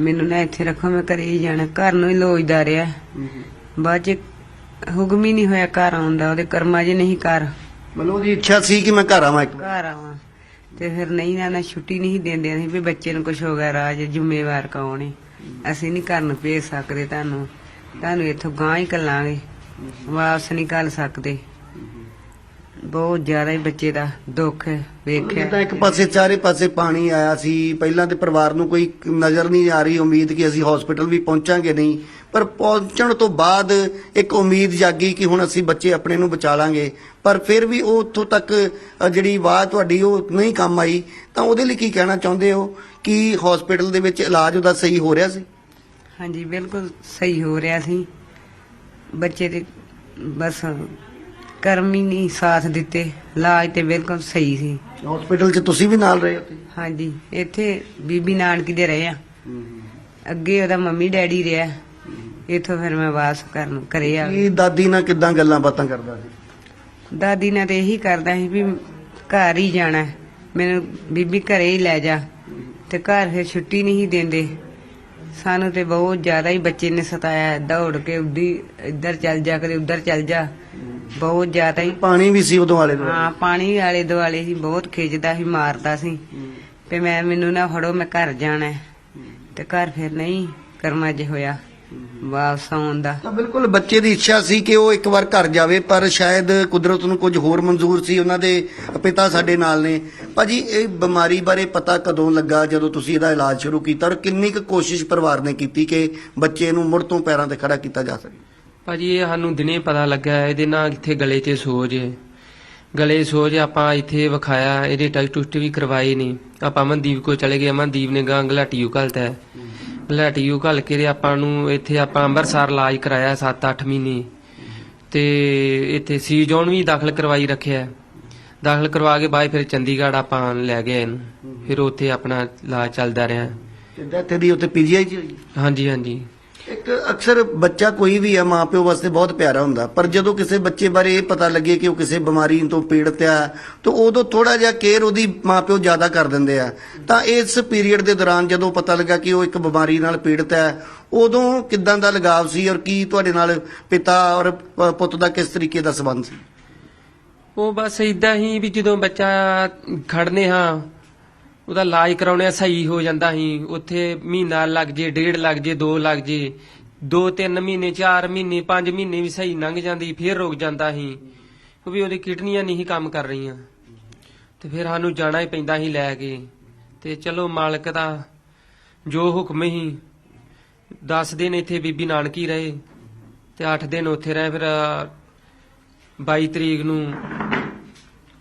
ਮੈਨੂੰ ਨਾ ਇੱਥੇ ਰੱਖੋ ਮੈਂ ਘਰੇ ਹੀ ਜਾਣਾ ਘਰ ਨੂੰ ਹੀ ਲੋਚਦਾ ਰਿਹਾ। ਬਾਅਦ ਚ ਹੁਕਮ ਹੀ ਨਹੀਂ ਹੋਇਆ ਘਰ ਆਉਂਦਾ ਉਹਦੇ ਕਰਮਾਂ 'ਚ ਨਹੀਂ ਘਰ। ਮਤਲਬ ਉਹਦੀ ਇੱਛਾ ਸੀ ਕਿ ਮੈਂ ਘਰ ਆਵਾਂ ਇੱਕ ਵਾਰ। ਘਰ ਆਵਾਂ। ਤੇ ਫਿਰ ਨਹੀਂ ਨਾ ਨਾ ਛੁੱਟੀ ਨਹੀਂ ਦਿੰਦੇ ਅਸੀਂ ਵੀ ਬੱਚੇ ਨੂੰ ਕੁਝ ਹੋ ਗਿਆ ਰਾਜ ਜ਼ਿੰਮੇਵਾਰ ਕੌਣ ਹੈ। ਅਸੀਂ ਨਹੀਂ ਘਰ ਨੂੰ ਭੇਜ ਸਕਦੇ ਤੁਹਾਨੂੰ। ਤੁਹਾਨੂੰ ਇੱਥੋਂ ਗਾਂ ਹੀ ਕੱਲਾਂਗੇ। ਵਾਪਸ ਨਹੀਂ ਕੱਲ ਸਕਦੇ। ਬਹੁਤ ਜ਼ਿਆਦਾ ਹੀ ਬੱਚੇ ਦਾ ਦੁੱਖ ਵੇਖਿਆ। ਜਿੱਦਾਂ ਇੱਕ ਪਾਸੇ ਚਾਰੇ ਪਾਸੇ ਪਾਣੀ ਆਇਆ ਸੀ। ਪਹਿਲਾਂ ਤੇ ਪਰਿਵਾਰ ਨੂੰ ਕੋਈ ਨਜ਼ਰ ਨਹੀਂ ਆ ਰਹੀ। ਉਮੀਦ ਕਿ ਅਸੀਂ ਹਸਪੀਟਲ ਵੀ ਪਹੁੰਚਾਂਗੇ ਨਹੀਂ। ਪਰ ਪਹੁੰਚਣ ਤੋਂ ਬਾਅਦ ਇੱਕ ਉਮੀਦ ਜਾਗੀ ਕਿ ਹੁਣ ਅਸੀਂ ਬੱਚੇ ਆਪਣੇ ਨੂੰ ਬਚਾ ਲਾਂਗੇ। ਪਰ ਫਿਰ ਵੀ ਉਹ ਉੱਥੋਂ ਤੱਕ ਜਿਹੜੀ ਆਵਾਜ਼ ਤੁਹਾਡੀ ਉਹ ਨਹੀਂ ਕੰਮ ਆਈ। ਤਾਂ ਉਹਦੇ ਲਈ ਕੀ ਕਹਿਣਾ ਚਾਹੁੰਦੇ ਹੋ ਕਿ ਹਸਪੀਟਲ ਦੇ ਵਿੱਚ ਇਲਾਜ ਉਹਦਾ ਸਹੀ ਹੋ ਰਿਹਾ ਸੀ? ਹਾਂਜੀ ਬਿਲਕੁਲ ਸਹੀ ਹੋ ਰਿਹਾ ਸੀ। ਬੱਚੇ ਦੇ ਬਸ ਕਰਮ ਹੀ ਨਹੀਂ ਸਾਥ ਦਿੱਤੇ ਇਲਾਜ ਤੇ ਬਿਲਕੁਲ ਸਹੀ ਸੀ। ਹਸਪੀਟਲ 'ਚ ਤੁਸੀਂ ਵੀ ਨਾਲ ਰਹੇ ਉੱਥੇ? ਹਾਂਜੀ ਇੱਥੇ ਬੀਬੀ ਨਾਨਕੀ ਦੇ ਰਹੇ ਆ। ਅੱਗੇ ਉਹਦਾ ਮੰਮੀ ਡੈਡੀ ਰਿਹਾ। ਇੱਥੋਂ ਫਿਰ ਮੈਂ ਵਾਪਸ ਕਰਨ ਘਰੇ ਆ ਗਈ। ਕੀ ਦਾਦੀ ਨਾਲ ਕਿੱਦਾਂ ਗੱਲਾਂ ਬਾਤਾਂ ਕਰਦਾ ਸੀ? ਦਾਦੀ ਨਾਲ ਤੇ ਇਹੀ ਕਰਦਾ ਸੀ ਵੀ ਘਰ ਹੀ ਜਾਣਾ ਹੈ। ਮੈਨੂੰ ਬੀਬੀ ਘਰੇ ਹੀ ਲੈ ਜਾ। ਤੇ ਘਰ ਫਿਰ ਛੁੱਟੀ ਨਹੀਂ ਸੀ ਦਿੰਦੇ। ਸਾਨੂੰ ਤੇ ਬਹੁਤ ਜ਼ਿਆਦਾ ਹੀ ਬੱਚੇ ਨੇ ਸਤਾਇਆ। ਦੌੜ ਕੇ ਉੱਡੀ ਇੱਧਰ ਚੱਲ ਜਾ ਕਦੇ ਉੱਧਰ ਚੱਲ ਜਾ। ਬਹੁਤ ਜ਼ਿਆਦਾ ਹੀ। ਪਾਣੀ ਵੀ ਸੀ ਉਦੋਂ ਵਾਲੇ ਨੂੰ ਹਾਂ ਪਾਣੀ ਵਾਲੇ ਦੁਆਲੇ ਹੀ ਬਹੁਤ ਖਿੱਚਦਾ ਸੀ ਮਾਰਦਾ ਸੀ। ਤੇ ਮੈਂ ਮੈਨੂੰ ਨਾ ਫੜੋ ਮੈਂ ਘਰ ਜਾਣਾ। ਹੈ। ਤੇ ਘਰ ਫਿਰ ਨਹੀਂ ਕਰਮਾ ਜੇ ਹੋਇਆ। ਵਾਪਸ ਆਉਣ ਦਾ। ਤਾਂ ਬਿਲਕੁਲ ਬੱਚੇ ਦੀ ਇੱਛਾ ਸੀ ਕਿ ਉਹ ਇੱਕ ਵਾਰ ਘਰ ਜਾਵੇ ਪਰ ਸ਼ਾਇਦ ਕੁਦਰਤ ਨੂੰ ਕੁਝ ਹੋਰ ਮਨਜ਼ੂਰ ਸੀ ਉਹਨਾਂ ਦੇ ਪਿਤਾ ਸਾਡੇ ਨਾਲ ਨੇ। ਭਾਜੀ ਇਹ ਬਿਮਾਰੀ ਬਾਰੇ ਪਤਾ ਕਦੋਂ ਲੱਗਾ ਜਦੋਂ ਤੁਸੀਂ ਇਹਦਾ ਇਲਾਜ ਸ਼ੁਰੂ ਕੀਤਾ? ਔਰ ਕਿੰਨੀ ਕੁ ਕੋਸ਼ਿਸ਼ ਪਰਿਵਾਰ ਨੇ ਕੀਤੀ ਕਿ ਬੱਚੇ ਨੂੰ ਮੁੜ ਤੋਂ ਪੈਰਾਂ ਤੇ ਖੜਾ ਕੀਤਾ ਜਾ ਸਕੇ? ਭਾਜੀ ਇਹ ਸਾਨੂੰ ਦਿਨੇ ਪਤਾ ਲੱਗਾ ਇਹਦੇ ਨਾਲ ਇੱਥੇ ਗਲੇ 'ਚ ਸੋਜ ਹੈ ਗਲੇ ਸੋਜ ਆਪਾਂ ਇੱਥੇ ਵਿਖਾਇਆ ਇਹਦੇ ਟੈਸਟ ਟੁਸਟ ਵੀ ਕਰਵਾਏ ਨੇ। ਆਪਾਂ ਅਮਨਦੀਪ ਕੋਲ ਚਲੇ ਗਏ ਅਮਨਦੀਪ ਨੇ ਗਾਂ ਗਲਾਟੀਓ ਘਲਤਾ। ਹੈ ਗਲਾਟੀਓ ਘਲ ਕੇ ਤੇ ਆਪਾਂ ਨੂੰ ਇੱਥੇ ਆਪਾਂ ਅੰਮ੍ਰਿਤਸਰ ਇਲਾਜ ਕਰਾਇਆ 7-8 ਮਹੀਨੇ। ਤੇ ਇੱਥੇ ਸੀ ਜ਼ੋਨ ਵੀ ਦਾਖਲ ਕਰਵਾਈ ਰੱਖਿਆ। ਦਾਖਲ ਕਰਵਾ ਕੇ ਬਾਅਦ ਫਿਰ ਚੰਡੀਗੜ੍ਹ ਆਪਾਂ ਲੈ ਗਏ ਇਹਨੂੰ। ਫਿਰ ਉੱਥੇ ਆਪਣਾ ਇਲਾਜ ਚੱਲਦਾ ਰਿਹਾ। ਤੇ ਡੈਥ ਦੀ ਉੱਥੇ ਪੀਜੀਆਈ ਚ ਹੋਈ? ਹਾਂਜੀ ਹਾਂਜੀ। ਇੱਕ ਅਕਸਰ ਬੱਚਾ ਕੋਈ ਵੀ ਹੈ ਮਾਪਿਓ ਵਾਸਤੇ ਬਹੁਤ ਪਿਆਰਾ ਹੁੰਦਾ। ਪਰ ਜਦੋਂ ਕਿਸੇ ਬੱਚੇ ਬਾਰੇ ਇਹ ਪਤਾ ਲੱਗੇ ਕਿ ਉਹ ਕਿਸੇ ਬਿਮਾਰੀ ਤੋਂ ਪੀੜਤ ਆ, ਤਾਂ ਉਦੋਂ ਥੋੜਾ ਜਿਹਾ ਕੇਅਰ ਉਹਦੀ ਮਾਪਿਓ ਜ਼ਿਆਦਾ ਕਰ ਦਿੰਦੇ ਆ। ਤਾਂ ਇਸ ਪੀਰੀਅਡ ਦੇ ਦੌਰਾਨ ਜਦੋਂ ਪਤਾ ਲੱਗਾ ਕਿ ਉਹ ਇੱਕ ਬਿਮਾਰੀ ਨਾਲ ਪੀੜਤ ਹੈ ਉਦੋਂ ਕਿਦਾਂ ਦਾ ਲਗਾਵ ਸੀ ਔਰ ਕੀ ਤੁਹਾਡੇ ਨਾਲ ਪਿਤਾ ਔਰ ਪੁੱਤ ਦਾ ਕਿਸ ਤਰੀਕੇ ਦਾ ਸਬੰਧ ਸੀ? ਉਹ ਬਸ ਇਦਾਂ ਹੀ ਵੀ ਜਦੋਂ ਬੱਚਾ ਖੜਨੇ ਹਾਂ ਉਹਦਾ ਇਲਾਜ ਕਰਾਉਣੇ ਸਹੀ ਹੋ ਜਾਂਦਾ ਸੀ। ਉੱਥੇ ਮਹੀਨਾ ਲੱਗ ਜੇ, ਡੇਢ ਲੱਗ ਜੇ, ਦੋ ਲੱਗ ਜੇ। ਦੋ, ਤਿੰਨ ਮਹੀਨੇ, ਚਾਰ ਮਹੀਨੇ, ਪੰਜ ਮਹੀਨੇ ਵੀ ਸਹੀ ਲੰਘ ਜਾਂਦੀ, ਫਿਰ ਰੁਕ ਜਾਂਦਾ ਸੀ। ਉਹ ਵੀ ਉਹਦੀ ਕਿਡਨੀਆਂ ਨਹੀਂ ਕੰਮ ਕਰ ਰਹੀਆਂ। ਤੇ ਫਿਰ ਸਾਨੂੰ ਜਾਣਾ ਹੀ ਪੈਂਦਾ ਸੀ ਲੈ ਕੇ। ਤੇ ਚਲੋ ਮਾਲਕ ਦਾ ਜੋ ਹੁਕਮ ਹੀ 10 ਦਿਨ ਇੱਥੇ ਬੀਬੀ ਨਾਨਕੀ ਰਹੇ ਤੇ 8 ਦਿਨ ਉੱਥੇ ਰਹੇ। ਫਿਰ 22 ਤਰੀਕ ਨੂੰ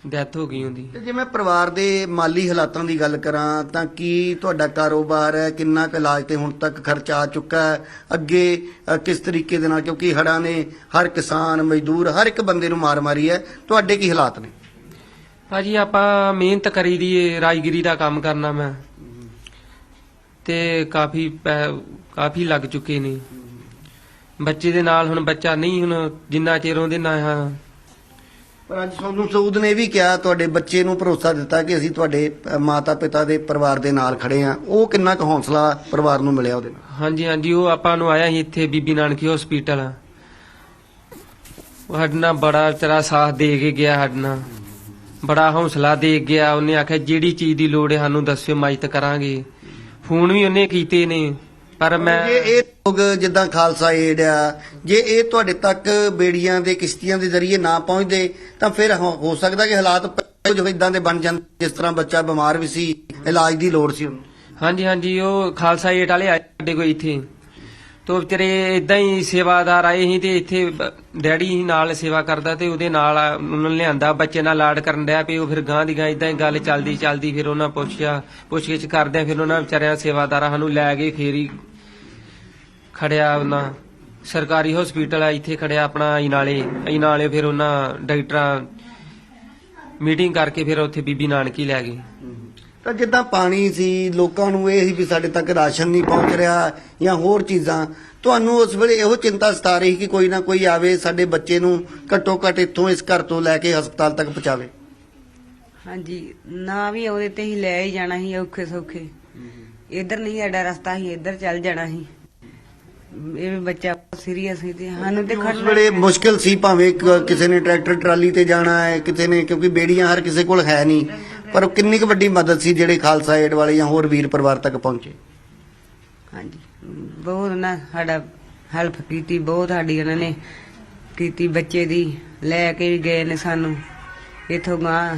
ਡੈਥ ਹੋ ਗਈ ਉਹਦੀ ਤੇ ਜੇ ਮੈਂ ਪਰਿਵਾਰ ਦੇ ਮਾਲੀ ਹਾਲਾਤਾਂ ਦੀ ਗੱਲ ਕਰਾਂ ਤਾਂ ਕੀ ਤੁਹਾਡਾ ਕਾਰੋਬਾਰ ਹੈ? ਕਿੰਨਾ ਕੁ ਇਲਾਜ ਤੇ ਹੁਣ ਤੱਕ ਖਰਚਾ ਆ ਚੁੱਕਾ ਹੈ? ਅੱਗੇ ਅ, ਕਿਸ ਤਰੀਕੇ ਦੇ ਨਾਲ? ਕਿਉਂਕਿ ਹੜ੍ਹਾਂ ਨੇ ਹਰ ਕਿਸਾਨ ਮਜ਼ਦੂਰ ਹਰ ਇੱਕ ਬੰਦੇ ਨੂੰ ਮਾਰ ਮਾਰੀ ਹੈ। ਤੁਹਾਡੇ ਕੀ ਹਾਲਾਤ ਨੇ? ਭਾਜੀ ਆਪਾਂ ਮਿਹਨਤ ਕਰੀ ਦੀ ਏ ਰਾਜਗਿਰੀ ਦਾ ਕੰਮ ਕਰਨਾ ਮੈਂ। ਤੇ ਕਾਫੀ ਪੈ- ਕਾਫੀ ਲੱਗ ਚੁੱਕੇ ਨੇ। ਬੱਚੇ ਦੇ ਨਾਲ ਹੁਣ ਬੱਚਾ ਨਹੀਂ ਹੁਣ ਜਿੰਨਾ ਚਿਰ ਉਹਦੇ ਨਾਲ ਹਾਂ ਪਰ ਅੱਜ ਸੋਨੂੰ ਸਊਦ ਨੇ ਵੀ ਕਿਹਾ, ਤੁਹਾਡੇ ਬੱਚੇ ਨੂੰ ਭਰੋਸਾ ਦਿੱਤਾ ਕਿ ਅਸੀਂ ਤੁਹਾਡੇ ਮਾਤਾ ਪਿਤਾ ਦੇ ਪਰਿਵਾਰ ਦੇ ਨਾਲ ਖੜੇ ਆ ਉਹ ਕਿੰਨਾ ਕੁ ਹੌਸਲਾ ਪਰਿਵਾਰ ਨੂੰ ਮਿਲਿਆ ਉਹਦੇ ਨਾਲ? ਹਾਂਜੀ ਹਾਂਜੀ, ਉਹ ਆਪਾਂ ਨੂੰ ਆਇਆ ਸੀ ਇੱਥੇ ਬੀਬੀ ਨਾਨਕੀ ਹਸਪੀਟਲ ਉਹ ਸਾਡੇ ਨਾਲ ਬੜਾ ਤੇਰਾ ਸਾਥ ਦੇ ਕੇ ਗਿਆ ਸਾਡੇ ਨਾਲ। ਬੜਾ ਹੌਸਲਾ ਦੇ ਗਿਆ। ਉਹਨੇ ਆਖਿਆ, ਜਿਹੜੀ ਚੀਜ਼ ਦੀ ਲੋੜ ਹੈ ਸਾਨੂੰ ਦੱਸਿਓ ਮਦਦ ਕਰਾਂਗੇ। ਫੋਨ ਵੀ ਉਹਨੇ ਕੀਤੇ ਨੇ। ਪਰ ਮੈਂ ਜੇ ਇਹ ਲੋਕ ਜਿੱਦਾਂ ਖਾਲਸਾ ਏਡ ਆ ਜੇ ਇਹ ਤੁਹਾਡੇ ਤੱਕ ਬੇੜੀਆਂ ਦੇ ਕਿਸ਼ਤੀਆਂ ਦੇ ਜ਼ਰੀਏ ਨਾ ਪਹੁੰਚਦੇ ਤਾਂ ਫਿਰ ਹੋ ਹੋ ਸਕਦਾ ਕਿ ਹਾਲਾਤ ਜੋ ਇਦਾਂ ਦੇ ਬਣ ਜਾਂਦੇ ਜਿਸ ਤਰ੍ਹਾਂ ਬੱਚਾ ਬਿਮਾਰ ਵੀ ਸੀ ਇਲਾਜ ਦੀ ਲੋੜ ਸੀ ਉਹਨੂੰ। ਹਾਂਜੀ ਹਾਂਜੀ ਉਹ ਖਾਲਸਾ ਏਟ ਵਾਲੇ ਆਏ ਸਾਡੇ ਕੋਲ ਇੱਥੇ। ਤੋ ਵਿਚਾਰੇ ਇਦਾਂ ਹੀ ਸੇਵਾਦਾਰ ਆਏ ਸੀ ਤੇ ਇੱਥੇ ਬ- ਡੈਡੀ ਹੀ ਨਾਲ ਸੇਵਾ ਕਰਦਾ ਤੇ ਉਹਦੇ ਨਾਲ ਆ- ਉਹਨਾਂ ਨੇ ਲਿਆਂਦਾ, ਬੱਚੇ ਨਾਲ ਲਾਡ ਕਰਨ ਡਿਆ ਪਈ ਉਹ ਫਿਰ ਗਾਂ ਦੀ ਗਾਂ ਇਦਾਂ ਹੀ ਗੱਲ ਚੱਲਦੀ ਚੱਲਦੀ ਫਿਰ ਉਹਨਾਂ ਪੁੱਛਿਆ, ਪੁੱਛਗਿੱਛ ਕਰਦਿਆਂ ਫਿਰ ਉਹਨਾਂ ਵਿਚਾਰਿਆਂ ਸੇਵਾਦਾਰਾਂ ਸਾਨੂੰ ਲੈ ਗਏ, ਫੇਰ ਹੀ ਖੜਿਆ ਉਹਨਾਂ ਸਰਕਾਰੀ ਹਸਪੀਟਲ ਆ, ਇੱਥੇ ਖੜਿਆ ਆਪਣਾ ਇਨਾਲੇ ਇਨਾਲੇ ਫਿਰ ਉਹਨਾਂ ਡਾਕਟਰਾਂ ਮੀਟਿੰਗ ਕਰਕੇ ਫਿਰ ਉੱਥੇ ਬੀਬੀ ਨਾਨਕੀ ਲੈ ਗਏ। ਤਾਂ ਜਿੱਦਾਂ ਪਾਣੀ ਸੀ ਲੋਕਾਂ ਨੂੰ ਇਹ ਸੀ ਵੀ ਸਾਡੇ ਤੱਕ ਰਾਸ਼ਨ ਨਹੀਂ ਪਹੁੰਚ ਰਿਹਾ ਜਾਂ ਹੋਰ ਚੀਜ਼ਾਂ ਤੁਹਾਨੂੰ ਉਸ ਵੇਲੇ ਇਹੋ ਚਿੰਤਾ ਸਤਾ ਰਹੀ ਕਿ ਕੋਈ ਨਾ ਕੋਈ ਆਵੇ ਸਾਡੇ ਬੱਚੇ ਨੂੰ ਘੱਟੋ ਘੱਟ ਇੱਥੋਂ ਇਸ ਘਰ ਤੋਂ ਲੈ ਕੇ ਹਸਪਤਾਲ ਤੱਕ ਪਹੁੰਚਾਵੇ। ਹਾਂਜੀ ਨਾ ਵੀ ਉਹਦੇ ਤੇ ਹੀ ਲੈ ਹੀ ਜਾਣਾ ਸੀ ਔਖੇ ਸੌਖੇ। ਇੱਧਰ ਨਹੀਂ ਸਾਡਾ ਰਸਤਾ ਸੀ ਇੱਧਰ ਚੱਲ ਜਾਣਾ ਸੀ। ਇਹ ਵੀ ਬੱਚਾ ਸੀਰੀਅਸ ਸੀ ਤੇ ਸਾਨੂੰ ਤੇ ਖੜਨਾ ਵੇਲੇ ਮੁਸ਼ਕਿਲ ਸੀ ਭਾਵੇਂ ਕਿਸੇ ਨੇ ਟਰੈਕਟਰ ਟਰਾਲੀ ਤੇ ਜਾਣਾ ਹੈ ਕਿਸੇ ਨੇ ਕਿਉਂਕਿ ਬੇੜੀਆਂ ਹਰ ਕਿਸੇ ਕੋਲ ਹੈ ਨਹੀਂ। ਪਰ ਉਹ ਕਿੰਨੀ ਕੁ ਵੱਡੀ ਮਦਦ ਸੀ ਜਿਹੜੇ ਖਾਲਸਾ ਏਡ ਵਾਲੇ ਜਾਂ ਹੋਰ ਵੀਰ ਪਰਿਵਾਰ ਤੱਕ ਪਹੁੰਚੇ? ਹਾਂਜੀ। ਬਹੁਤ ਨਾ ਸਾਡਾ ਹੈਲਪ ਕੀਤੀ ਬਹੁਤ ਸਾਡੀ ਉਹਨਾਂ ਨੇ ਕੀਤੀ ਬੱਚੇ ਦੀ ਲੈ ਕੇ ਵੀ ਗਏ ਨੇ ਸਾਨੂੰ। ਇਥੋਂ ਗਾਂ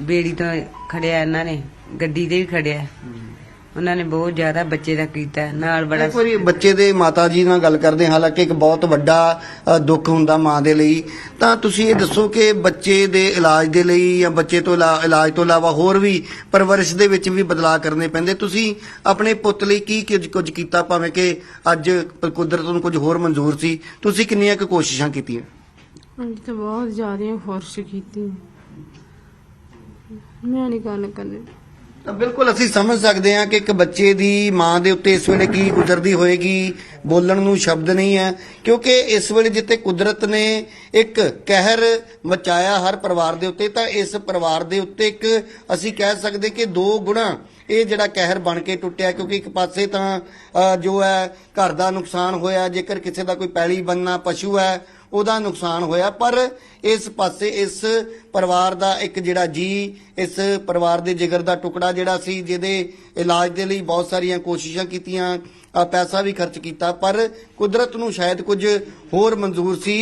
ਬੇੜੀ ਤੋਂ ਖੜਿਆ ਇਹਨਾਂ ਨੇ ਗੱਡੀ ਤੇ ਵੀ ਖੜਿਆ। ਉਹਨਾਂ ਨੇ ਬਹੁਤ ਜ਼ਿਆਦਾ ਬੱਚੇ ਦਾ ਕੀਤਾ ਨਾਲ ਬੜਾ ਇੱਕ ਵਾਰੀ ਬੱਚੇ ਦੇ ਮਾਤਾ ਜੀ ਨਾਲ ਗੱਲ ਕਰਦੇ ਹਾਂ, ਹਾਲਾਂਕਿ ਇੱਕ ਬਹੁਤ ਵੱਡਾ ਅ, ਦੁੱਖ ਹੁੰਦਾ ਮਾਂ ਦੇ ਲਈ। ਤਾਂ ਤੁਸੀਂ ਇਹ ਦੱਸੋ ਕਿ ਬੱਚੇ ਦੇ ਇਲਾਜ ਦੇ ਲਈ ਜਾਂ ਬੱਚੇ ਤੋਂ ਇਲਾ- ਇਲਾਜ ਤੋਂ ਇਲਾਵਾ ਹੋਰ ਵੀ ਪਰਵਰਿਸ਼ ਦੇ ਵਿੱਚ ਵੀ ਬਦਲਾਅ ਕਰਨੇ ਪੈਂਦੇ। ਤੁਸੀਂ ਆਪਣੇ ਪੁੱਤ ਲਈ ਕੀ ਕੁਝ ਕੁਝ ਕੀਤਾ? ਭਾਵੇਂ ਕਿ ਅੱਜ ਕੁਦਰਤ ਨੂੰ ਕੁਝ ਹੋਰ ਮਨਜ਼ੂਰ ਸੀ। ਤੁਸੀਂ ਕਿੰਨੀਆਂ ਕੁ ਕੋਸ਼ਿਸ਼ਾਂ ਕੀਤੀਆਂ? ਅੱਜ ਤਾਂ ਬਹੁਤ ਜ਼ਿਆਦਾ ਫੋਰਸ ਕੀਤੀ। ਮੈਂ ਨਹੀਂ ਗੱਲ ਕਰਨੀ। ਤਾਂ ਬਿਲਕੁਲ ਅਸੀਂ ਸਮਝ ਸਕਦੇ ਹਾਂ ਕਿ ਇੱਕ ਬੱਚੇ ਦੀ ਮਾਂ ਦੇ ਉੱਤੇ ਇਸ ਵੇਲੇ ਕੀ ਗੁਜ਼ਰਦੀ ਹੋਏਗੀ, ਬੋਲਣ ਨੂੰ ਸ਼ਬਦ ਨਹੀਂ ਹੈ, ਕਿਉਂਕਿ ਇਸ ਵੇਲੇ ਜਿੱਤੇ ਕੁਦਰਤ ਨੇ ਇੱਕ ਕਹਿਰ ਮਚਾਇਆ ਹਰ ਪਰਿਵਾਰ ਦੇ ਉੱਤੇ, ਤਾਂ ਇਸ ਪਰਿਵਾਰ ਦੇ ਉੱਤੇ ਇੱਕ ਅਸੀਂ ਕਹਿ ਸਕਦੇ ਕਿ ਦੋ ਗੁਣਾ ਇਹ ਜਿਹੜਾ ਕਹਿਰ ਬਣ ਕੇ ਟੁੱਟਿਆ, ਕਿਉਂਕਿ ਇੱਕ ਪਾਸੇ ਤਾਂ ਜੋ ਹੈ ਘਰ ਦਾ ਨੁਕਸਾਨ ਹੋਇਆ, ਜੇਕਰ ਕਿਸੇ ਦਾ ਕੋਈ ਪੈਲੀ ਬੰਨਾ ਪਸ਼ੂ ਹੈ ਉਹਦਾ ਨੁਕਸਾਨ ਹੋਇਆ। ਪਰ ਇਸ ਪਾਸੇ ਇਸ ਪਰਿਵਾਰ ਦਾ ਇੱਕ ਜਿਹੜਾ ਜੀ, ਇਸ ਪਰਿਵਾਰ ਦੇ ਜਿਗਰ ਦਾ ਟੁਕੜਾ ਜਿਹੜਾ ਸੀ, ਜਿਹਦੇ ਇਲਾਜ ਦੇ ਲਈ ਬਹੁਤ ਸਾਰੀਆਂ ਕੋਸ਼ਿਸ਼ਾਂ ਕੀਤੀਆਂ ਪੈਸਾ ਵੀ ਖਰਚ ਕੀਤਾ। ਪਰ ਕੁਦਰਤ ਨੂੰ ਸ਼ਾਇਦ ਕੁਝ ਹੋਰ ਮਨਜ਼ੂਰ ਸੀ।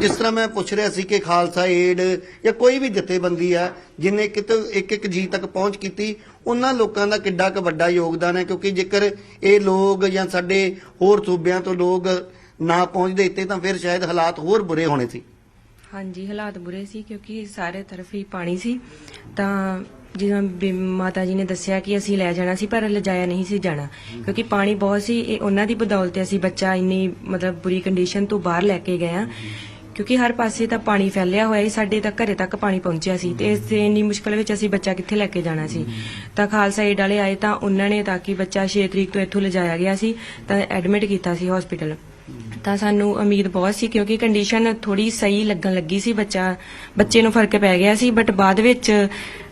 ਜਿਸ ਤਰ੍ਹਾਂ ਮੈਂ ਪੁੱਛ ਰਿਹਾ ਸੀ ਕਿ ਖਾਲਸਾ ਏਡ ਜਾਂ ਕੋਈ ਵੀ ਜਥੇਬੰਦੀ ਆ, ਜਿਨੇ ਕਿਤੇ ਇੱਕ ਇੱਕ ਜੀ ਤੱਕ ਪਹੁੰਚ ਕੀਤੀ, ਉਹਨਾਂ ਲੋਕਾਂ ਦਾ ਕਿੱਡਾ ਕੁ ਵੱਡਾ ਯੋਗਦਾਨ ਹੈ। ਕਿਉਂਕਿ ਜੇਕਰ ਇਹ ਲੋਕ ਜਾਂ ਸਾਡੇ ਹੋਰ ਸੂਬਿਆਂ ਤੋਂ ਲੋਕ ਨਾ ਪਹੁੰਚਦੇ ਇੱਥੇ ਤਾਂ ਫਿਰ ਸ਼ਾਇਦ ਹਾਲਾਤ ਹੋਰ ਬੁਰੇ ਹੋਣੇ ਸੀ। ਹਾਂਜੀ, ਹਾਲਾਤ ਬੁਰੇ ਸੀ ਕਿਉਂਕਿ ਸਾਰੇ ਤਰਫ ਹੀ ਪਾਣੀ ਸੀ। ਤਾਂ ਜਿਵੇਂ ਮਾਤਾ ਜੀ ਨੇ ਦੱਸਿਆ ਕਿ ਅਸੀਂ ਲੈ ਜਾਣਾ ਸੀ, ਪਰ ਲਿਜਾਇਆ ਨਹੀਂ ਸੀ ਜਾਣਾ। ਕਿਉਂਕਿ ਪਾਣੀ ਬਹੁਤ ਸੀ, ਇਹ ਉਹਨਾਂ ਦੀ ਬਦੌਲਤ ਅਸੀਂ ਬੱਚਾ ਇੰਨੀ ਮਤਲਬ ਬੁਰੀ ਕੰਡੀਸ਼ਨ ਤੋਂ ਬਾਹਰ ਲੈ ਕੇ ਗਏ ਆ ਕਿਉਂਕਿ ਹਰ ਪਾਸੇ ਤਾਂ ਪਾਣੀ ਫੈਲਿਆ ਹੋਇਆ ਸੀ, ਸਾਡੇ ਤੱਕ ਘਰੇ ਤੱਕ ਪਾਣੀ ਪਹੁੰਚਿਆ ਸੀ ਤੇ ਇਸ ਦੇ ਇੰਨੀ ਮੁਸ਼ਕਲ ਵਿੱਚ ਅਸੀਂ ਬੱਚਾ ਕਿੱਥੇ ਲੈ ਕੇ ਜਾਣਾ ਸੀ। ਤਾਂ ਖਾਲਸਾ ਏਡ ਵਾਲੇ ਆਏ ਤਾਂ ਉਹਨਾਂ ਨੇ ਤਾਂ ਕਿ ਬੱਚਾ 6 ਤਰੀਕ ਤੋਂ ਇੱਥੋਂ ਲਿਜਾਇਆ ਗਿਆ ਸੀ, ਤਾਂ ਐਡਮਿਟ ਕੀਤਾ ਸੀ ਹਸਪੀਟਲ ਤਾਂ ਸਾਨੂੰ ਉਮੀਦ ਬਹੁਤ ਸੀ ਕਿਉਂਕਿ ਕੰਡੀਸ਼ਨ ਥੋੜੀ ਸਹੀ ਲੱਗਣ ਲੱਗੀ ਸੀ, ਬੱਚਾ, ਬੱਚੇ ਨੂੰ ਫ਼ਰਕ ਪੈ ਗਿਆ ਸੀ ਬਟ ਬਾਅਦ ਵਿੱਚ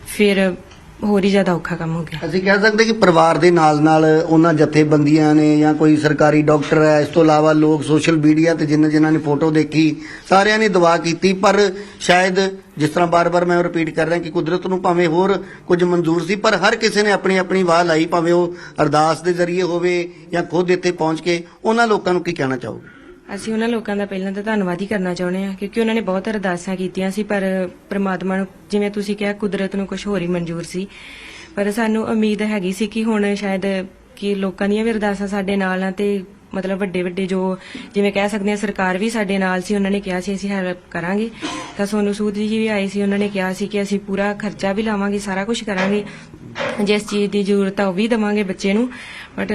ਫਿਰ ਹੋਰ ਹੀ ਜ਼ਿਆਦਾ ਔਖਾ ਕੰਮ ਹੋ ਗਿਆ। ਅਸੀਂ ਕਹਿ ਸਕਦੇ ਕਿ ਪਰਿਵਾਰ ਦੇ ਨਾਲ ਨਾਲ ਉਹਨਾਂ ਜਥੇਬੰਦੀਆਂ ਨੇ ਜਾਂ ਕੋਈ ਸਰਕਾਰੀ ਡਾਕਟਰ ਹੈ, ਇਸ ਤੋਂ ਇਲਾਵਾ ਲੋਕ ਸੋਸ਼ਲ ਮੀਡੀਆ ਤੇ ਜਿਨ੍ਹਾਂ ਜਿਨ੍ਹਾਂ ਨੇ ਫੋਟੋ ਦੇਖੀ, ਸਾਰਿਆਂ ਨੇ ਦੁਆ ਕੀਤੀ, ਪਰ ਸ਼ਾਇਦ ਜਿਸ ਤਰ੍ਹਾਂ ਬਾਰ-ਬਾਰ ਮੈਂ ਰਿਪੀਟ ਕਰ ਰਿਹਾ ਕਿ ਕੁਦਰਤ ਨੂੰ ਭਾਵੇਂ ਹੋਰ ਕੁਝ ਮਨਜ਼ੂਰ ਸੀ, ਪਰ ਹਰ ਕਿਸੇ ਨੇ ਆਪਣੀ ਆਪਣੀ ਵਾਹ ਲਾਈ, ਭਾਵੇਂ ਉਹ ਅਰਦਾਸ ਦੇ ਜ਼ਰੀਏ ਹੋਵੇ ਜਾਂ ਖੁਦ ਇੱਥੇ ਪਹੁੰਚ ਕੇ, ਉਹਨਾਂ ਲੋਕਾਂ ਨੂੰ ਕੀ ਕਹਿਣਾ ਚਾਹੋਗੇ? ਅਸੀਂ ਉਹਨਾਂ ਲੋਕਾਂ ਦਾ ਪਹਿਲਾਂ ਤਾਂ ਧੰਨਵਾਦ ਹੀ ਕਰਨਾ ਚਾਹੁੰਦੇ ਹਾਂ, ਕਿਉਂਕਿ ਉਹਨਾਂ ਨੇ ਬਹੁਤ ਅਰਦਾਸਾਂ ਕੀਤੀਆਂ ਸੀ, ਪਰ ਪ੍ਰਮਾਤਮਾ ਨੂੰ ਜਿਵੇਂ ਤੁਸੀਂ ਕਿਹਾ, ਕੁਦਰਤ ਨੂੰ ਕੁਝ ਹੋਰ ਹੀ ਮਨਜ਼ੂਰ ਸੀ। ਪਰ ਸਾਨੂੰ ਉਮੀਦ ਹੈਗੀ ਸੀ ਕਿ ਹੁਣ ਸ਼ਾਇਦ ਕਿ ਲੋਕਾਂ ਦੀਆਂ ਵੀ ਅਰਦਾਸਾਂ ਸਾਡੇ ਨਾਲ ਆ ਤੇ ਮਤਲਬ ਵੱਡੇ ਵੱਡੇ ਜੋ ਜਿਵੇਂ ਕਹਿ ਸਕਦੇ ਹਾਂ, ਸਰਕਾਰ ਵੀ ਸਾਡੇ ਨਾਲ ਸੀ, ਉਹਨਾਂ ਨੇ ਕਿਹਾ ਸੀ, ਅਸੀਂ ਹੈਲਪ ਕਰਾਂਗੇ। ਤਾਂ ਸੋਨੂ ਸੂਦ ਜੀ ਵੀ ਆਏ ਸੀ, ਉਹਨਾਂ ਨੇ ਕਿਹਾ ਸੀ ਕਿ ਅਸੀਂ ਪੂਰਾ ਖਰਚਾ ਵੀ ਲਾਵਾਂਗੇ, ਸਾਰਾ ਕੁਝ ਕਰਾਂਗੇ। ਜਿਸ ਚੀਜ਼ ਦੀ ਜ਼ਰੂਰਤ ਆ ਉਹ ਵੀ ਦਵਾਂਗੇ ਬੱਚੇ ਨੂੰ। ਬਟ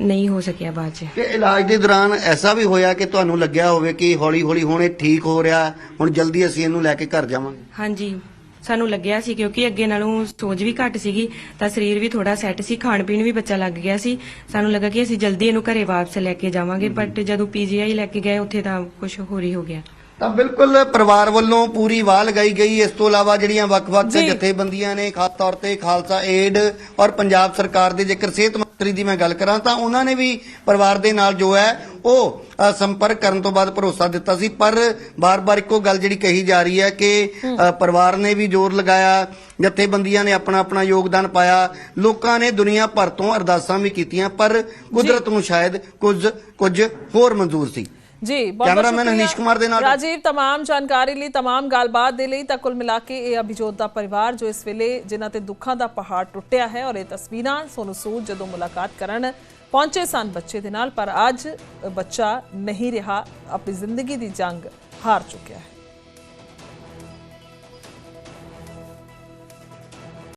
ਨਹੀਂ ਹੋ ਸਕਿਆ ਬਾਅਦ 'ਚ। ਕਿ ਇਲਾਜ ਦੇ ਦੌਰਾਨ ਐਸਾ ਵੀ ਹੋਇਆ ਕਿ ਤੁਹਾਨੂੰ ਲੱਗਿਆ ਹੋਵੇ ਕਿ ਹੌਲੀ ਹੌਲੀ ਹੁਣ ਇਹ ਠੀਕ ਹੋ ਰਿਹਾ ਹੁਣ ਜਲਦੀ ਅਸੀਂ ਇਹਨੂੰ ਲੈ ਕੇ ਘਰ ਜਾਵਾਂਗੇ? ਹਾਂਜੀ ਸਾਨੂੰ ਲੱਗਿਆ ਸੀ ਕਿਉਂਕਿ ਅੱਗੇ ਨਾਲੋਂ ਸੋਜ ਵੀ ਘੱਟ ਸੀਗੀ ਤਾਂ ਸਰੀਰ ਵੀ ਥੋੜਾ ਸੈੱਟ ਸੀ ਖਾਣ ਪੀਣ ਵੀ ਬੱਚਾ ਲੱਗ ਗਿਆ ਸੀ। ਸਾਨੂੰ ਲੱਗਾ ਕਿ ਅਸੀਂ ਜਲਦੀ ਇਹਨੂੰ ਘਰੇ ਵਾਪਸ ਲੈ ਕੇ ਜਾਵਾਂਗੇ ਬਟ ਜਦੋਂ ਪੀਜੀਆਈ ਲੈ ਕੇ ਗਏ ਉੱਥੇ ਤਾਂ ਕੁਝ ਹੋਰ ਹੀ ਹੋ ਗਿਆ। ਤਾਂ ਬਿਲਕੁਲ ਪਰਿਵਾਰ ਵੱਲੋਂ ਪੂਰੀ ਵਾਹ ਲਗਾਈ ਗਈ ਇਸ ਤੋਂ ਇਲਾਵਾ ਜਿਹੜੀਆਂ ਵੱਖ-ਵੱਖ ਜੀ। ਜਥੇਬੰਦੀਆਂ ਨੇ ਖਾਸ ਤੌਰ ਤੇ ਖਾਲਸਾ ਏਡ ਔਰ ਪੰਜਾਬ ਸਰਕਾਰ ਦੇ ਜੇਕਰ ਸਿਹਤ ਮੰਤਰੀ ਦੀ ਮੈਂ ਗੱਲ ਕਰਾਂ ਤਾਂ ਉਹਨਾਂ ਨੇ ਵੀ ਪਰਿਵਾਰ ਦੇ ਨਾਲ ਜੋ ਹੈ ਉਹ ਸੰਪਰਕ ਕਰਨ ਤੋਂ ਬਾਅਦ ਭਰੋਸਾ ਦਿੱਤਾ ਸੀ। ਪਰ ਬਾਰ-ਬਾਰ ਇੱਕੋ ਗੱਲ ਜਿਹੜੀ ਕਹੀ ਜਾ ਰਹੀ ਹੈ ਕਿ ਪਰਿਵਾਰ ਨੇ ਵੀ ਜ਼ੋਰ ਲਗਾਇਆ ਜਥੇਬੰਦੀਆਂ ਨੇ ਆਪਣਾ ਆਪਣਾ ਯੋਗਦਾਨ ਪਾਇਆ ਲੋਕਾਂ ਨੇ ਦੁਨੀਆ ਭਰ ਤੋਂ ਅਰਦਾਸਾਂ ਵੀ ਕੀਤੀਆਂ ਪਰ ਕੁਦਰਤ ਨੂੰ ਸ਼ਾਇਦ ਕੁਝ ਕੁਝ ਹੋਰ ਮਨਜ਼ੂਰ ਸੀ। ਜੀ ਬਹੁਤ ਕੈਮਰਾਮੈਨ ਹਨੀਸ਼ ਕੁਮਾਰ ਦੇ ਨਾਲ ਰਾਜੀਵ तमाम ਜਾਣਕਾਰੀ ਲਈ तमाम ਗੱਲਬਾਤ ਦੇ ਲਈ ਤਾਂ ਕੁੱਲ ਮਿਲਾ ਕੇ ਇਹ ਅਭਿਜੋਤ ਦਾ ਪਰਿਵਾਰ ਜੋ ਇਸ ਵੇਲੇ ਜਿਨ੍ਹਾਂ ਤੇ ਦੁੱਖਾਂ ਦਾ ਪਹਾੜ ਟੁੱਟਿਆ ਹੈ ਔਰ ਇਹ ਤਸਵੀਰਾਂ ਸੋਨੂੰ ਸੂਦ ਜਦੋਂ ਮੁਲਾਕਾਤ ਕਰਨ ਪਹੁੰਚੇ ਸਨ ਬੱਚੇ ਦੇ ਨਾਲ ਪਰ ਅੱਜ ਬੱਚਾ ਨਹੀਂ ਰਿਹਾ ਆਪਣੀ ਜ਼ਿੰਦਗੀ ਦੀ ਜੰਗ ਹਾਰ ਚੁੱਕਿਆ ਹੈ